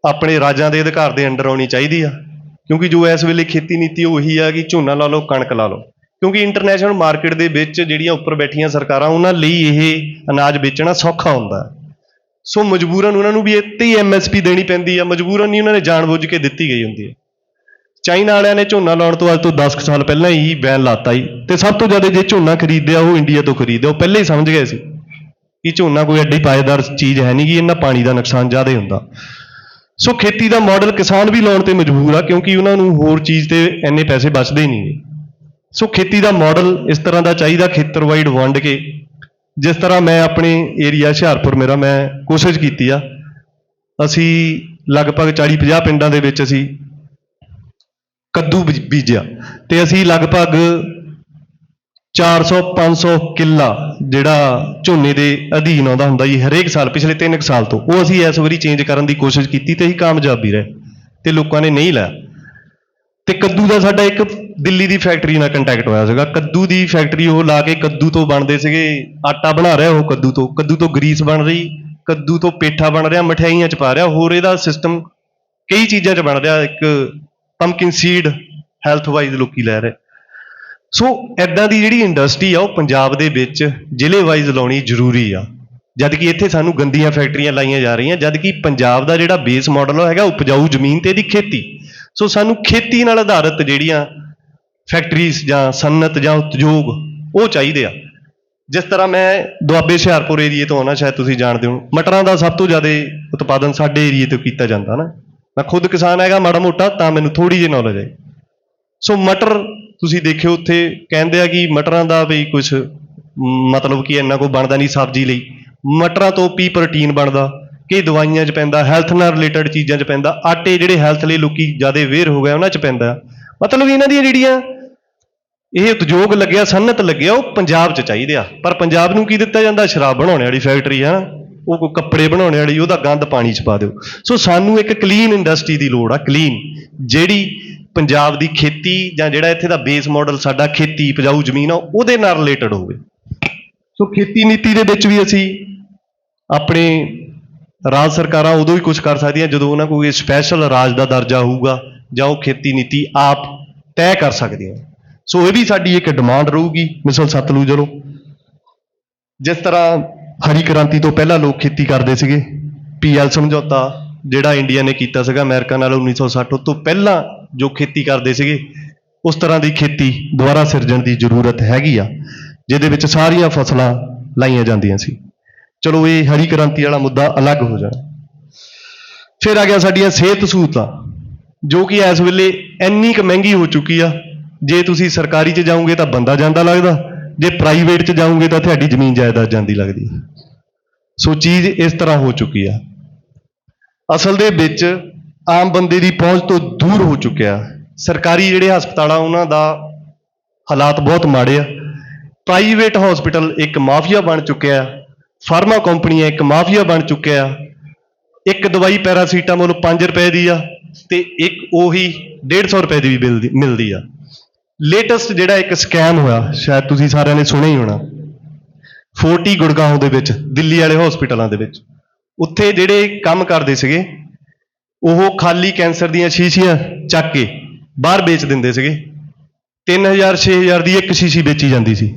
ਆਪਣੇ ਰਾਜਾਂ ਦੇ ਅਧਿਕਾਰ ਦੇ ਅੰਡਰ ਆਉਣੀ ਚਾਹੀਦੀ ਆ। ਕਿਉਂਕਿ ਜੋ ਇਸ ਵੇਲੇ ਖੇਤੀ ਨੀਤੀ, ਉਹ ਉਹੀ ਆ ਕਿ ਝੋਨਾ ਲਾ ਲਓ, ਕਣਕ ਲਾ ਲਓ। ਕਿਉਂਕਿ ਇੰਟਰਨੈਸ਼ਨਲ ਮਾਰਕੀਟ ਦੇ ਵਿੱਚ ਜਿਹੜੀਆਂ ਉੱਪਰ ਬੈਠੀਆਂ ਸਰਕਾਰਾਂ, ਉਹਨਾਂ ਲਈ ਇਹ ਅਨਾਜ ਵੇਚਣਾ ਸੌਖਾ ਹੁੰਦਾ ਸੋ ਮਜਬੂਰਨ ਉਹਨਾਂ ਨੂੰ ਵੀ ਇੱਥੇ ਹੀ ਐਮਐਸਪੀ ਦੇਣੀ ਪੈਂਦੀ ਆ, ਮਜਬੂਰਨ ਨਹੀਂ ਉਹਨਾਂ ਨੇ ਜਾਣਬੁੱਝ ਕੇ ਦਿੱਤੀ ਗਈ ਹੁੰਦੀ ਹੈ ਚਾਈਨਾ ਵਾਲਿਆਂ ਨੇ ਝੋਨਾ ਲਾਉਣ ਤੋਂ ਅੱਜ ਤੋਂ 10 ਕੁ ਸਾਲ ਪਹਿਲਾਂ ਹੀ ਬੈਨ ਲਾਤਾ ਹੀ ਤੇ ਸਭ ਤੋਂ ਜ਼ਿਆਦਾ ਜੇ ਝੋਨਾ ਖਰੀਦਿਆ, ਉਹ ਇੰਡੀਆ ਤੋਂ ਖਰੀਦਿਆ, ਉਹ ਪਹਿਲਾਂ ਹੀ ਸਮਝ ਗਏ ਸੀ ਕਿ ਝੋਨਾ ਕੋਈ ਐਡੀ ਪਾਏਦਾਰ ਚੀਜ਼ ਹੈ ਨਹੀਂ ਕਿ ਇਹਨਾਂ ਪਾਣੀ ਦਾ ਨੁਕਸਾਨ ਜ਼ਿਆਦਾ ਹੁੰਦਾ। ਸੋ ਖੇਤੀ ਦਾ ਮਾਡਲ ਕਿਸਾਨ ਵੀ ਲਾਉਣ ਤੇ ਮਜਬੂਰ ਆ, ਕਿਉਂਕਿ ਉਹਨਾਂ ਨੂੰ ਹੋਰ ਚੀਜ਼ ਤੇ ਇੰਨੇ ਪੈਸੇ ਬਚਦੇ ਹੀ ਨਹੀਂ। ਸੋ ਖੇਤੀ ਦਾ ਮਾਡਲ ਇਸ ਤਰ੍ਹਾਂ ਦਾ ਚਾਹੀਦਾ ਖੇਤਰ ਵਾਈਡ ਵੰਡ ਕੇ। ਜਿਸ ਤਰ੍ਹਾਂ ਮੈਂ ਆਪਣੇ ਏਰੀਆ ਹੁਸ਼ਿਆਰਪੁਰ ਮੇਰਾ ਮੈਂ ਕੋਸ਼ਿਸ਼ ਕੀਤੀ ਆ। ਅਸੀਂ ਲਗਭਗ 40 50 ਪਿੰਡਾਂ ਦੇ ਵਿੱਚ ਅਸੀਂ ਕੱਦੂ ਬੀ- ਬੀਜਿਆ। ਤੇ ਅਸੀਂ ਲਗਭਗ 400 500 ਕਿੱਲਾ ਜਿਹੜਾ ਝੋਨੇ ਦੇ ਅਧੀਨ ਆਉਂਦਾ ਹੁੰਦਾ ਜੀ, ਹਰੇਕ ਸਾਲ, ਪਿਛਲੇ 3 ਸਾਲ ਤੋਂ। ਉਹ ਅਸੀਂ ਇਸ ਵਾਰੀ ਚੇਂਜ ਕਰਨ ਦੀ ਕੋਸ਼ਿਸ਼ ਕੀਤੀ ਤੇ ਅਸੀਂ ਕਾਮਯਾਬੀ ਰਹੇ। ਤੇ ਲੋਕਾਂ ਨੇ ਨਹੀਂ ਲਿਆ। ਤੇ ਕੱਦੂ ਦਾ ਸਾਡਾ ਇੱਕ ਦਿੱਲੀ ਦੀ ਫੈਕਟਰੀ ਨਾਲ ਕੰਟੈਕਟ ਹੋਇਆ ਸੀਗਾ। ਕੱਦੂ ਦੀ ਫੈਕਟਰੀ ਉਹ ਲਾ ਕੇ ਕੱਦੂ ਤੋਂ ਬਣਦੇ ਸੀਗੇ, ਆਟਾ ਬਣਾ ਰਿਹਾ ਉਹ ਕੱਦੂ ਤੋਂ। ਕੱਦੂ ਤੋਂ ਗਰੀਸ ਬਣ ਰਹੀ, ਕੱਦੂ ਤੋਂ ਪੇਠਾ ਬਣ ਰਿਹਾ, ਮਠਿਆਈਆਂ ਚ ਪਾ ਰਿਹਾ। ਹੋਰ ਇਹਦਾ ਸਿਸਟਮ ਕਈ ਚੀਜ਼ਾਂ ਚ ਬਣ ਰਿਹਾ। ਇੱਕ ਪੰਪਕਿਨ ਸੀਡ ਹੈਲਥ ਵਾਈਜ਼ ਲੋਕੀ ਲੈ ਰਹੇ। ਸੋ ਐਦਾਂ ਦੀ ਜਿਹੜੀ ਇੰਡਸਟਰੀ ਆ, ਉਹ ਪੰਜਾਬ ਦੇ ਵਿੱਚ ਜ਼ਿਲ੍ਹੇ ਵਾਈਜ਼ ਲਾਉਣੀ ਜ਼ਰੂਰੀ ਆ। ਜਦ ਕਿ ਇੱਥੇ ਸਾਨੂੰ ਗੰਦੀਆਂ ਫੈਕਟਰੀਆਂ ਲਾਈਆਂ ਜਾ ਰਹੀਆਂ। ਜਦ ਕਿ ਪੰਜਾਬ ਦਾ ਜਿਹੜਾ ਬੇਸ ਮਾਡਲ ਹੈਗਾ ਉਪਜਾਊ ਜ਼ਮੀਨ ਤੇ ਇਹਦੀ ਖੇਤੀ। ਸੋ ਸਾਨੂੰ ਖੇਤੀ ਨਾਲ ਆਧਾਰਿਤ ਜਿਹੜੀਆਂ ਫੈਕਟਰੀਜ਼ ਜਾਂ ਸਨਅਤ ਜਾਂ ਉਦਯੋਗ, ਉਹ ਚਾਹੀਦੇ ਆ। ਜਿਸ ਤਰ੍ਹਾਂ ਮੈਂ ਦੁਆਬੇ ਹੁਸ਼ਿਆਰਪੁਰ ਏਰੀਏ ਤੋਂ ਆਉਣਾ ਸ਼ਾਇਦ ਤੁਸੀਂ ਜਾਣਦੇ ਹੋ। ਮਟਰਾਂ ਦਾ ਸਭ ਤੋਂ ਜ਼ਿਆਦਾ ਉਤਪਾਦਨ ਸਾਡੇ ਏਰੀਏ ਤੋਂ ਕੀਤਾ ਜਾਂਦਾ ਨਾ। ਮੈਂ ਖੁਦ ਕਿਸਾਨ ਹੈਗਾ, ਮਾੜਾ ਮੋਟਾ, ਤਾਂ ਮੈਨੂੰ ਥੋੜੀ ਜਿਹੀ ਨੌਲੇਜ ਹੈ। ਸੋ ਮਟਰ ਤੁਸੀਂ ਦੇਖਿਓ ਉੱਥੇ, ਕਹਿੰਦੇ ਆ ਕਿ ਮਟਰਾਂ ਦਾ ਵੀ ਕੁਝ ਮਤਲਬ ਕਿ ਇੰਨਾ ਕੋ ਬਣਦਾ ਨਹੀਂ ਸਬਜ਼ੀ ਲਈ। ਮਟਰਾਂ ਤੋਂ ਪੀ ਪ੍ਰੋਟੀਨ ਬਣਦਾ। ਕਿ ਦਵਾਈਆਂ 'ਚ ਪੈਂਦਾ ਹੈਲਥ ਨਾਲ ਰਿਲੇਟਡ ਚੀਜ਼ਾਂ 'ਚ ਪੈਂਦਾ, ਆਟੇ ਜਿਹੜੇ ਹੈਲਥ ਲਈ ਲੋਕੀ ਜ਼ਿਆਦਾ ਅਵੇਅਰ ਹੋ ਗਏ, ਉਹਨਾਂ 'ਚ ਪੈਂਦਾ। ਮਤਲਬ ਇਹਨਾਂ ਦੀਆਂ ਜਿਹੜੀਆਂ ਇਹ ਉਦਯੋਗ ਲੱਗਿਆ, ਸਨਅਤ ਲੱਗਿਆ, ਉਹ ਪੰਜਾਬ 'ਚ ਚਾਹੀਦੇ ਆ। ਪਰ ਪੰਜਾਬ ਨੂੰ ਕੀ ਦਿੱਤਾ ਜਾਂਦਾ? ਸ਼ਰਾਬ ਬਣਾਉਣ ਵਾਲੀ ਫੈਕਟਰੀ ਹੈ ਉਹ ਕੋਈ ਕੱਪੜੇ ਬਣਾਉਣ ਵਾਲੀ, ਉਹਦਾ ਗੰਦ ਪਾਣੀ 'ਚ ਪਾ ਦਿਓ। ਸੋ ਸਾਨੂੰ ਇੱਕ ਕਲੀਨ ਇੰਡਸਟਰੀ ਦੀ ਲੋੜ ਆ ਕਲੀਨ ਜਿਹੜੀ ਪੰਜਾਬ ਦੀ ਖੇਤੀ ਜਾਂ ਜਿਹੜਾ ਇੱਥੇ ਦਾ ਬੇਸ ਮਾਡਲ ਸਾਡਾ ਖੇਤੀ ਉਪਜਾਊ ਜ਼ਮੀਨ ਆ, ਉਹਦੇ ਨਾਲ ਰਿਲੇਟਡ ਹੋਵੇ। ਸੋ ਖੇਤੀ ਨੀਤੀ ਦੇ ਵਿੱਚ ਵੀ ਅਸੀਂ ਆਪਣੇ ਰਾਜ ਸਰਕਾਰਾਂ ਉਦੋਂ ਹੀ ਕੁਝ ਕਰ ਸਕਦੀਆਂ ਜਦੋਂ ਉਹਨਾਂ ਕੋਲ ਸਪੈਸ਼ਲ ਰਾਜ ਦਾ ਦਰਜਾ ਹੋਊਗਾ ਜਾਂ ਉਹ ਖੇਤੀ ਨੀਤੀ ਆਪ ਤੈਅ ਕਰ ਸਕਦੀਆਂ। ਸੋ ਇਹ ਵੀ ਸਾਡੀ ਇੱਕ ਡਿਮਾਂਡ ਰਹੂਗੀ, ਮਿਸਲ ਸਤਲੁਜ ਵੱਲੋਂ। ਜਿਸ ਤਰ੍ਹਾਂ ਹਰੀ ਕ੍ਰਾਂਤੀ ਤੋਂ ਪਹਿਲਾਂ ਲੋਕ ਖੇਤੀ ਕਰਦੇ ਸੀਗੇ ਪੀਐਲ ਸਮਝੌਤਾ ਜਿਹੜਾ ਇੰਡੀਆ ਨੇ ਕੀਤਾ ਸੀਗਾ ਅਮਰੀਕਾ ਨਾਲ 1960 ਉਹ ਤੋਂ ਪਹਿਲਾਂ ਜੋ ਖੇਤੀ ਕਰਦੇ ਸੀਗੇ, ਉਸ ਤਰ੍ਹਾਂ ਦੀ ਖੇਤੀ ਦੁਬਾਰਾ ਸਿਰਜਣ ਦੀ ਜ਼ਰੂਰਤ ਹੈਗੀ ਆ, ਜਿਹਦੇ ਵਿੱਚ ਸਾਰੀਆਂ ਫਸਲਾਂ ਲਾਈਆਂ ਜਾਂਦੀਆਂ ਸੀ। ਚਲੋ ਇਹ ਹਰੀ ਕ੍ਰਾਂਤੀ ਵਾਲਾ ਮੁੱਦਾ ਅਲੱਗ ਹੋ ਜਾਣਾ। ਫਿਰ ਆ ਗਿਆ ਸਾਡੀਆਂ ਸਿਹਤ ਸਹੂਲਤਾਂ, ਜੋ ਕਿ ਇਸ ਵੇਲੇ ਇੰਨੀ ਕੁ ਮਹਿੰਗੀ ਹੋ ਚੁੱਕੀ ਆ। ਜੇ ਤੁਸੀਂ ਸਰਕਾਰੀ 'ਚ ਜਾਓਗੇ ਤਾਂ ਬੰਦਾ ਜਾਂਦਾ ਲੱਗਦਾ, ਜੇ ਪ੍ਰਾਈਵੇਟ 'ਚ ਜਾਓਗੇ ਤਾਂ ਤੁਹਾਡੀ ਜ਼ਮੀਨ ਜਾਇਦਾਦ ਜਾਂਦੀ ਲੱਗਦੀ। ਸੋ ਚੀਜ਼ ਇਸ ਤਰ੍ਹਾਂ ਹੋ ਚੁੱਕੀ ਆ। ਅਸਲ ਦੇ ਵਿੱਚ ਆਮ ਬੰਦੇ ਦੀ ਪਹੁੰਚ ਤੋਂ ਦੂਰ ਹੋ ਚੁੱਕਿਆ। ਸਰਕਾਰੀ ਜਿਹੜੇ ਹਸਪਤਾਲ ਆ ਉਹਨਾਂ ਦਾ ਹਾਲਾਤ ਬਹੁਤ ਮਾੜੇ ਆ। ਪ੍ਰਾਈਵੇਟ ਹਸਪੀਟਲ ਇੱਕ ਮਾਫੀਆ ਬਣ ਚੁੱਕਿਆ। ਫਾਰਮਾ ਕੰਪਨੀਆਂ ਇੱਕ ਮਾਫੀਆ ਬਣ ਚੁੱਕਿਆ ਇੱਕ ਦਵਾਈ ਪੈਰਾਸੀਟਾਮੋਲ 5 ਰੁਪਏ ਦੀ ਆ ਤੇ ਇੱਕ ਉਹੀ 150 ਰੁਪਏ ਦੀ ਵੀ ਮਿਲਦੀ ਮਿਲਦੀ ਆ। ਲੇਟੈਸਟ ਜਿਹੜਾ ਇੱਕ ਸਕੈਮ ਹੋਇਆ, ਸ਼ਾਇਦ ਤੁਸੀਂ ਸਾਰਿਆਂ ਨੇ ਸੁਣਿਆ ਹੀ ਹੋਣਾ 40 ਗੁੜਗਾਉਂ ਦੇ ਵਿੱਚ, ਦਿੱਲੀ ਵਾਲੇ ਹਸਪੀਟਲਾਂ ਦੇ ਵਿੱਚ। ਉੱਥੇ ਜਿਹੜੇ ਕੰਮ ਕਰਦੇ ਸੀਗੇ, ਉਹ ਖਾਲੀ ਕੈਂਸਰ ਦੀਆਂ ਸ਼ੀਸ਼ੀਆਂ ਚੱਕ ਕੇ ਬਾਹਰ ਵੇਚ ਦਿੰਦੇ ਸੀਗੇ। 3000 6000 ਦੀ ਇੱਕ ਸ਼ੀਸ਼ੀ ਵੇਚੀ ਜਾਂਦੀ ਸੀ।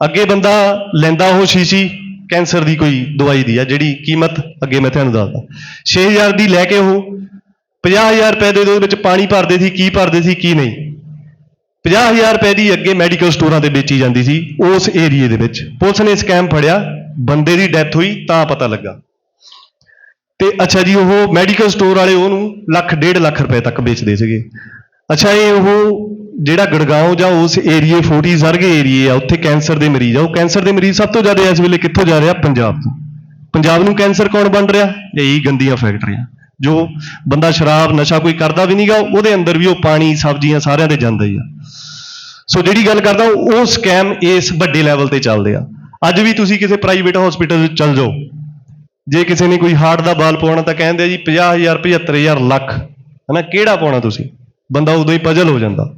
ਅੱਗੇ ਬੰਦਾ ਲੈਂਦਾ ਉਹ ਸ਼ੀਸ਼ੀ ਕੈਂਸਰ ਦੀ ਕੋਈ ਦਵਾਈ ਦੀ ਆ, ਜਿਹੜੀ ਕੀਮਤ ਅੱਗੇ ਮੈਂ ਤੁਹਾਨੂੰ ਦੱਸਦਾ। 6000 ਦੀ ਲੈ ਕੇ ਉਹ 50000 ਰੁਪਏ ਦੇ ਉਹਦੇ ਵਿੱਚ ਪਾਣੀ ਭਰਦੇ ਸੀ, ਕੀ ਭਰਦੇ ਸੀ, ਕੀ ਨਹੀਂ। 50000 ਰੁਪਏ ਦੀ ਅੱਗੇ ਮੈਡੀਕਲ ਸਟੋਰਾਂ ਤੇ ਵੇਚੀ ਜਾਂਦੀ ਸੀ, ਉਸ ਏਰੀਏ ਦੇ ਵਿੱਚ। ਪੁਲਿਸ ਨੇ ਸਕੈਮ ਫੜਿਆ, ਬੰਦੇ ਦੀ ਡੈਥ ਹੋਈ, ਤਾਂ ਪਤਾ ਲੱਗਾ। ਤੇ ਅੱਛਾ ਜੀ, ਉਹ ਮੈਡੀਕਲ ਸਟੋਰ ਵਾਲੇ ਉਹਨੂੰ ਲੱਖ, ਡੇਢ ਲੱਖ ਰੁਪਏ ਤੱਕ ਵੇਚਦੇ ਸੀਗੇ। ਅੱਛਾ, ਇਹ ਉਹ ਜਿਹੜਾ ਗੜਗਾਉਂ ਜਾਂ ਉਸ ਏਰੀਏ 40 ਜ਼ਰਗੇ ਏਰੀਏ ਆ, ਉੱਥੇ ਕੈਂਸਰ ਦੇ ਮਰੀਜ਼ ਆ। ਉਹ ਕੈਂਸਰ ਦੇ ਮਰੀਜ਼ ਸਭ ਤੋਂ ਜ਼ਿਆਦਾ ਇਸ ਵੇਲੇ ਕਿੱਥੋਂ ਜਾ ਰਿਹਾ? ਪੰਜਾਬ ਤੋਂ। ਪੰਜਾਬ ਨੂੰ ਕੈਂਸਰ ਕੌਣ ਬਣ ਰਿਹਾ? ਇਹੀ ਗੰਦੀਆਂ ਫੈਕਟਰੀਆਂ। ਜੋ ਬੰਦਾ ਸ਼ਰਾਬ, ਨਸ਼ਾ ਕੋਈ ਕਰਦਾ ਵੀ ਨਹੀਂਗਾ ਉਹਦੇ ਅੰਦਰ ਵੀ ਉਹ ਪਾਣੀ, ਸਬਜ਼ੀਆਂ ਸਾਰਿਆਂ ਦੇ ਜਾਂਦਾ ਹੀ ਆ। ਸੋ ਜਿਹੜੀ ਗੱਲ ਕਰਦਾ, ਉਹ ਸਕੈਮ ਇਸ ਵੱਡੇ ਲੈਵਲ ਤੇ ਚੱਲਦੇ ਆ। ਅੱਜ ਵੀ ਤੁਸੀਂ ਕਿਸੇ ਪ੍ਰਾਈਵੇਟ ਹਸਪੀਟਲ ਵਿੱਚ ਚੱਲ ਜਾਓ। ਜੇ ਕਿਸੇ ਨੇ ਕੋਈ ਹਾਰਟ ਦਾ ਬਾਲ ਪਾਉਣਾ ਤਾਂ ਕਹਿੰਦੇ ਆ ਜੀ 50000 75000 ਲੱਖ। ਹਨਾ, ਕਿਹੜਾ ਪਾਉਣਾ ਤੁਸੀਂ? ਬੰਦਾ ਉਦੋਂ ਹੀ ਪਜਲ ਹੋ ਜਾਂਦਾ।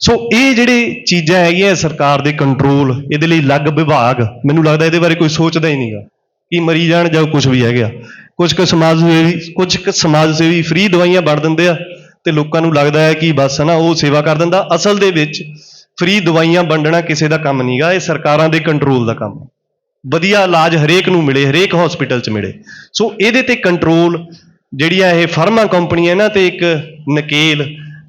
ਸੋ ਇਹ ਜਿਹੜੇ ਚੀਜ਼ਾਂ ਹੈਗੀਆਂ ਸਰਕਾਰ ਦੇ ਕੰਟਰੋਲ ਇਹਦੇ ਲਈ ਅਲੱਗ ਵਿਭਾਗ, ਮੈਨੂੰ ਲੱਗਦਾ ਇਹਦੇ ਬਾਰੇ ਕੋਈ ਸੋਚਦਾ ਹੀ ਨਹੀਂਗਾ ਕਿ ਮਰੀ ਜਾਣ ਜਾਂ ਕੁਝ ਵੀ ਹੈਗਾ। ਕੁਝ ਕੁ ਸਮਾਜ ਸੇਵੀ ਕੁਝ ਕੁ ਸਮਾਜ ਸੇਵੀ ਫ੍ਰੀ ਦਵਾਈਆਂ ਵੰਡ ਦਿੰਦੇ ਆ, ਤੇ ਲੋਕਾਂ ਨੂੰ ਲੱਗਦਾ ਹੈ ਕਿ ਬਸ ਨਾ ਉਹ ਸੇਵਾ ਕਰ ਦਿੰਦਾ। ਅਸਲ ਦੇ ਵਿੱਚ ਫ੍ਰੀ ਦਵਾਈਆਂ ਵੰਡਣਾ ਕਿਸੇ ਦਾ ਕੰਮ ਨਹੀਂਗਾ ਇਹ ਸਰਕਾਰਾਂ ਦੇ ਕੰਟਰੋਲ ਦਾ ਕੰਮ। ਵਧੀਆ ਇਲਾਜ ਹਰੇਕ ਨੂੰ ਮਿਲੇ, ਹਰੇਕ ਹਸਪੀਟਲ 'ਚ ਮਿਲੇ। ਸੋ ਇਹਦੇ ਤੇ ਕੰਟਰੋਲ ਜਿਹੜੀਆਂ ਇਹ ਫਾਰਮਾ ਕੰਪਨੀਆਂ ਇਹਨਾਂ ਤੇ ਇੱਕ ਨਕੇਲ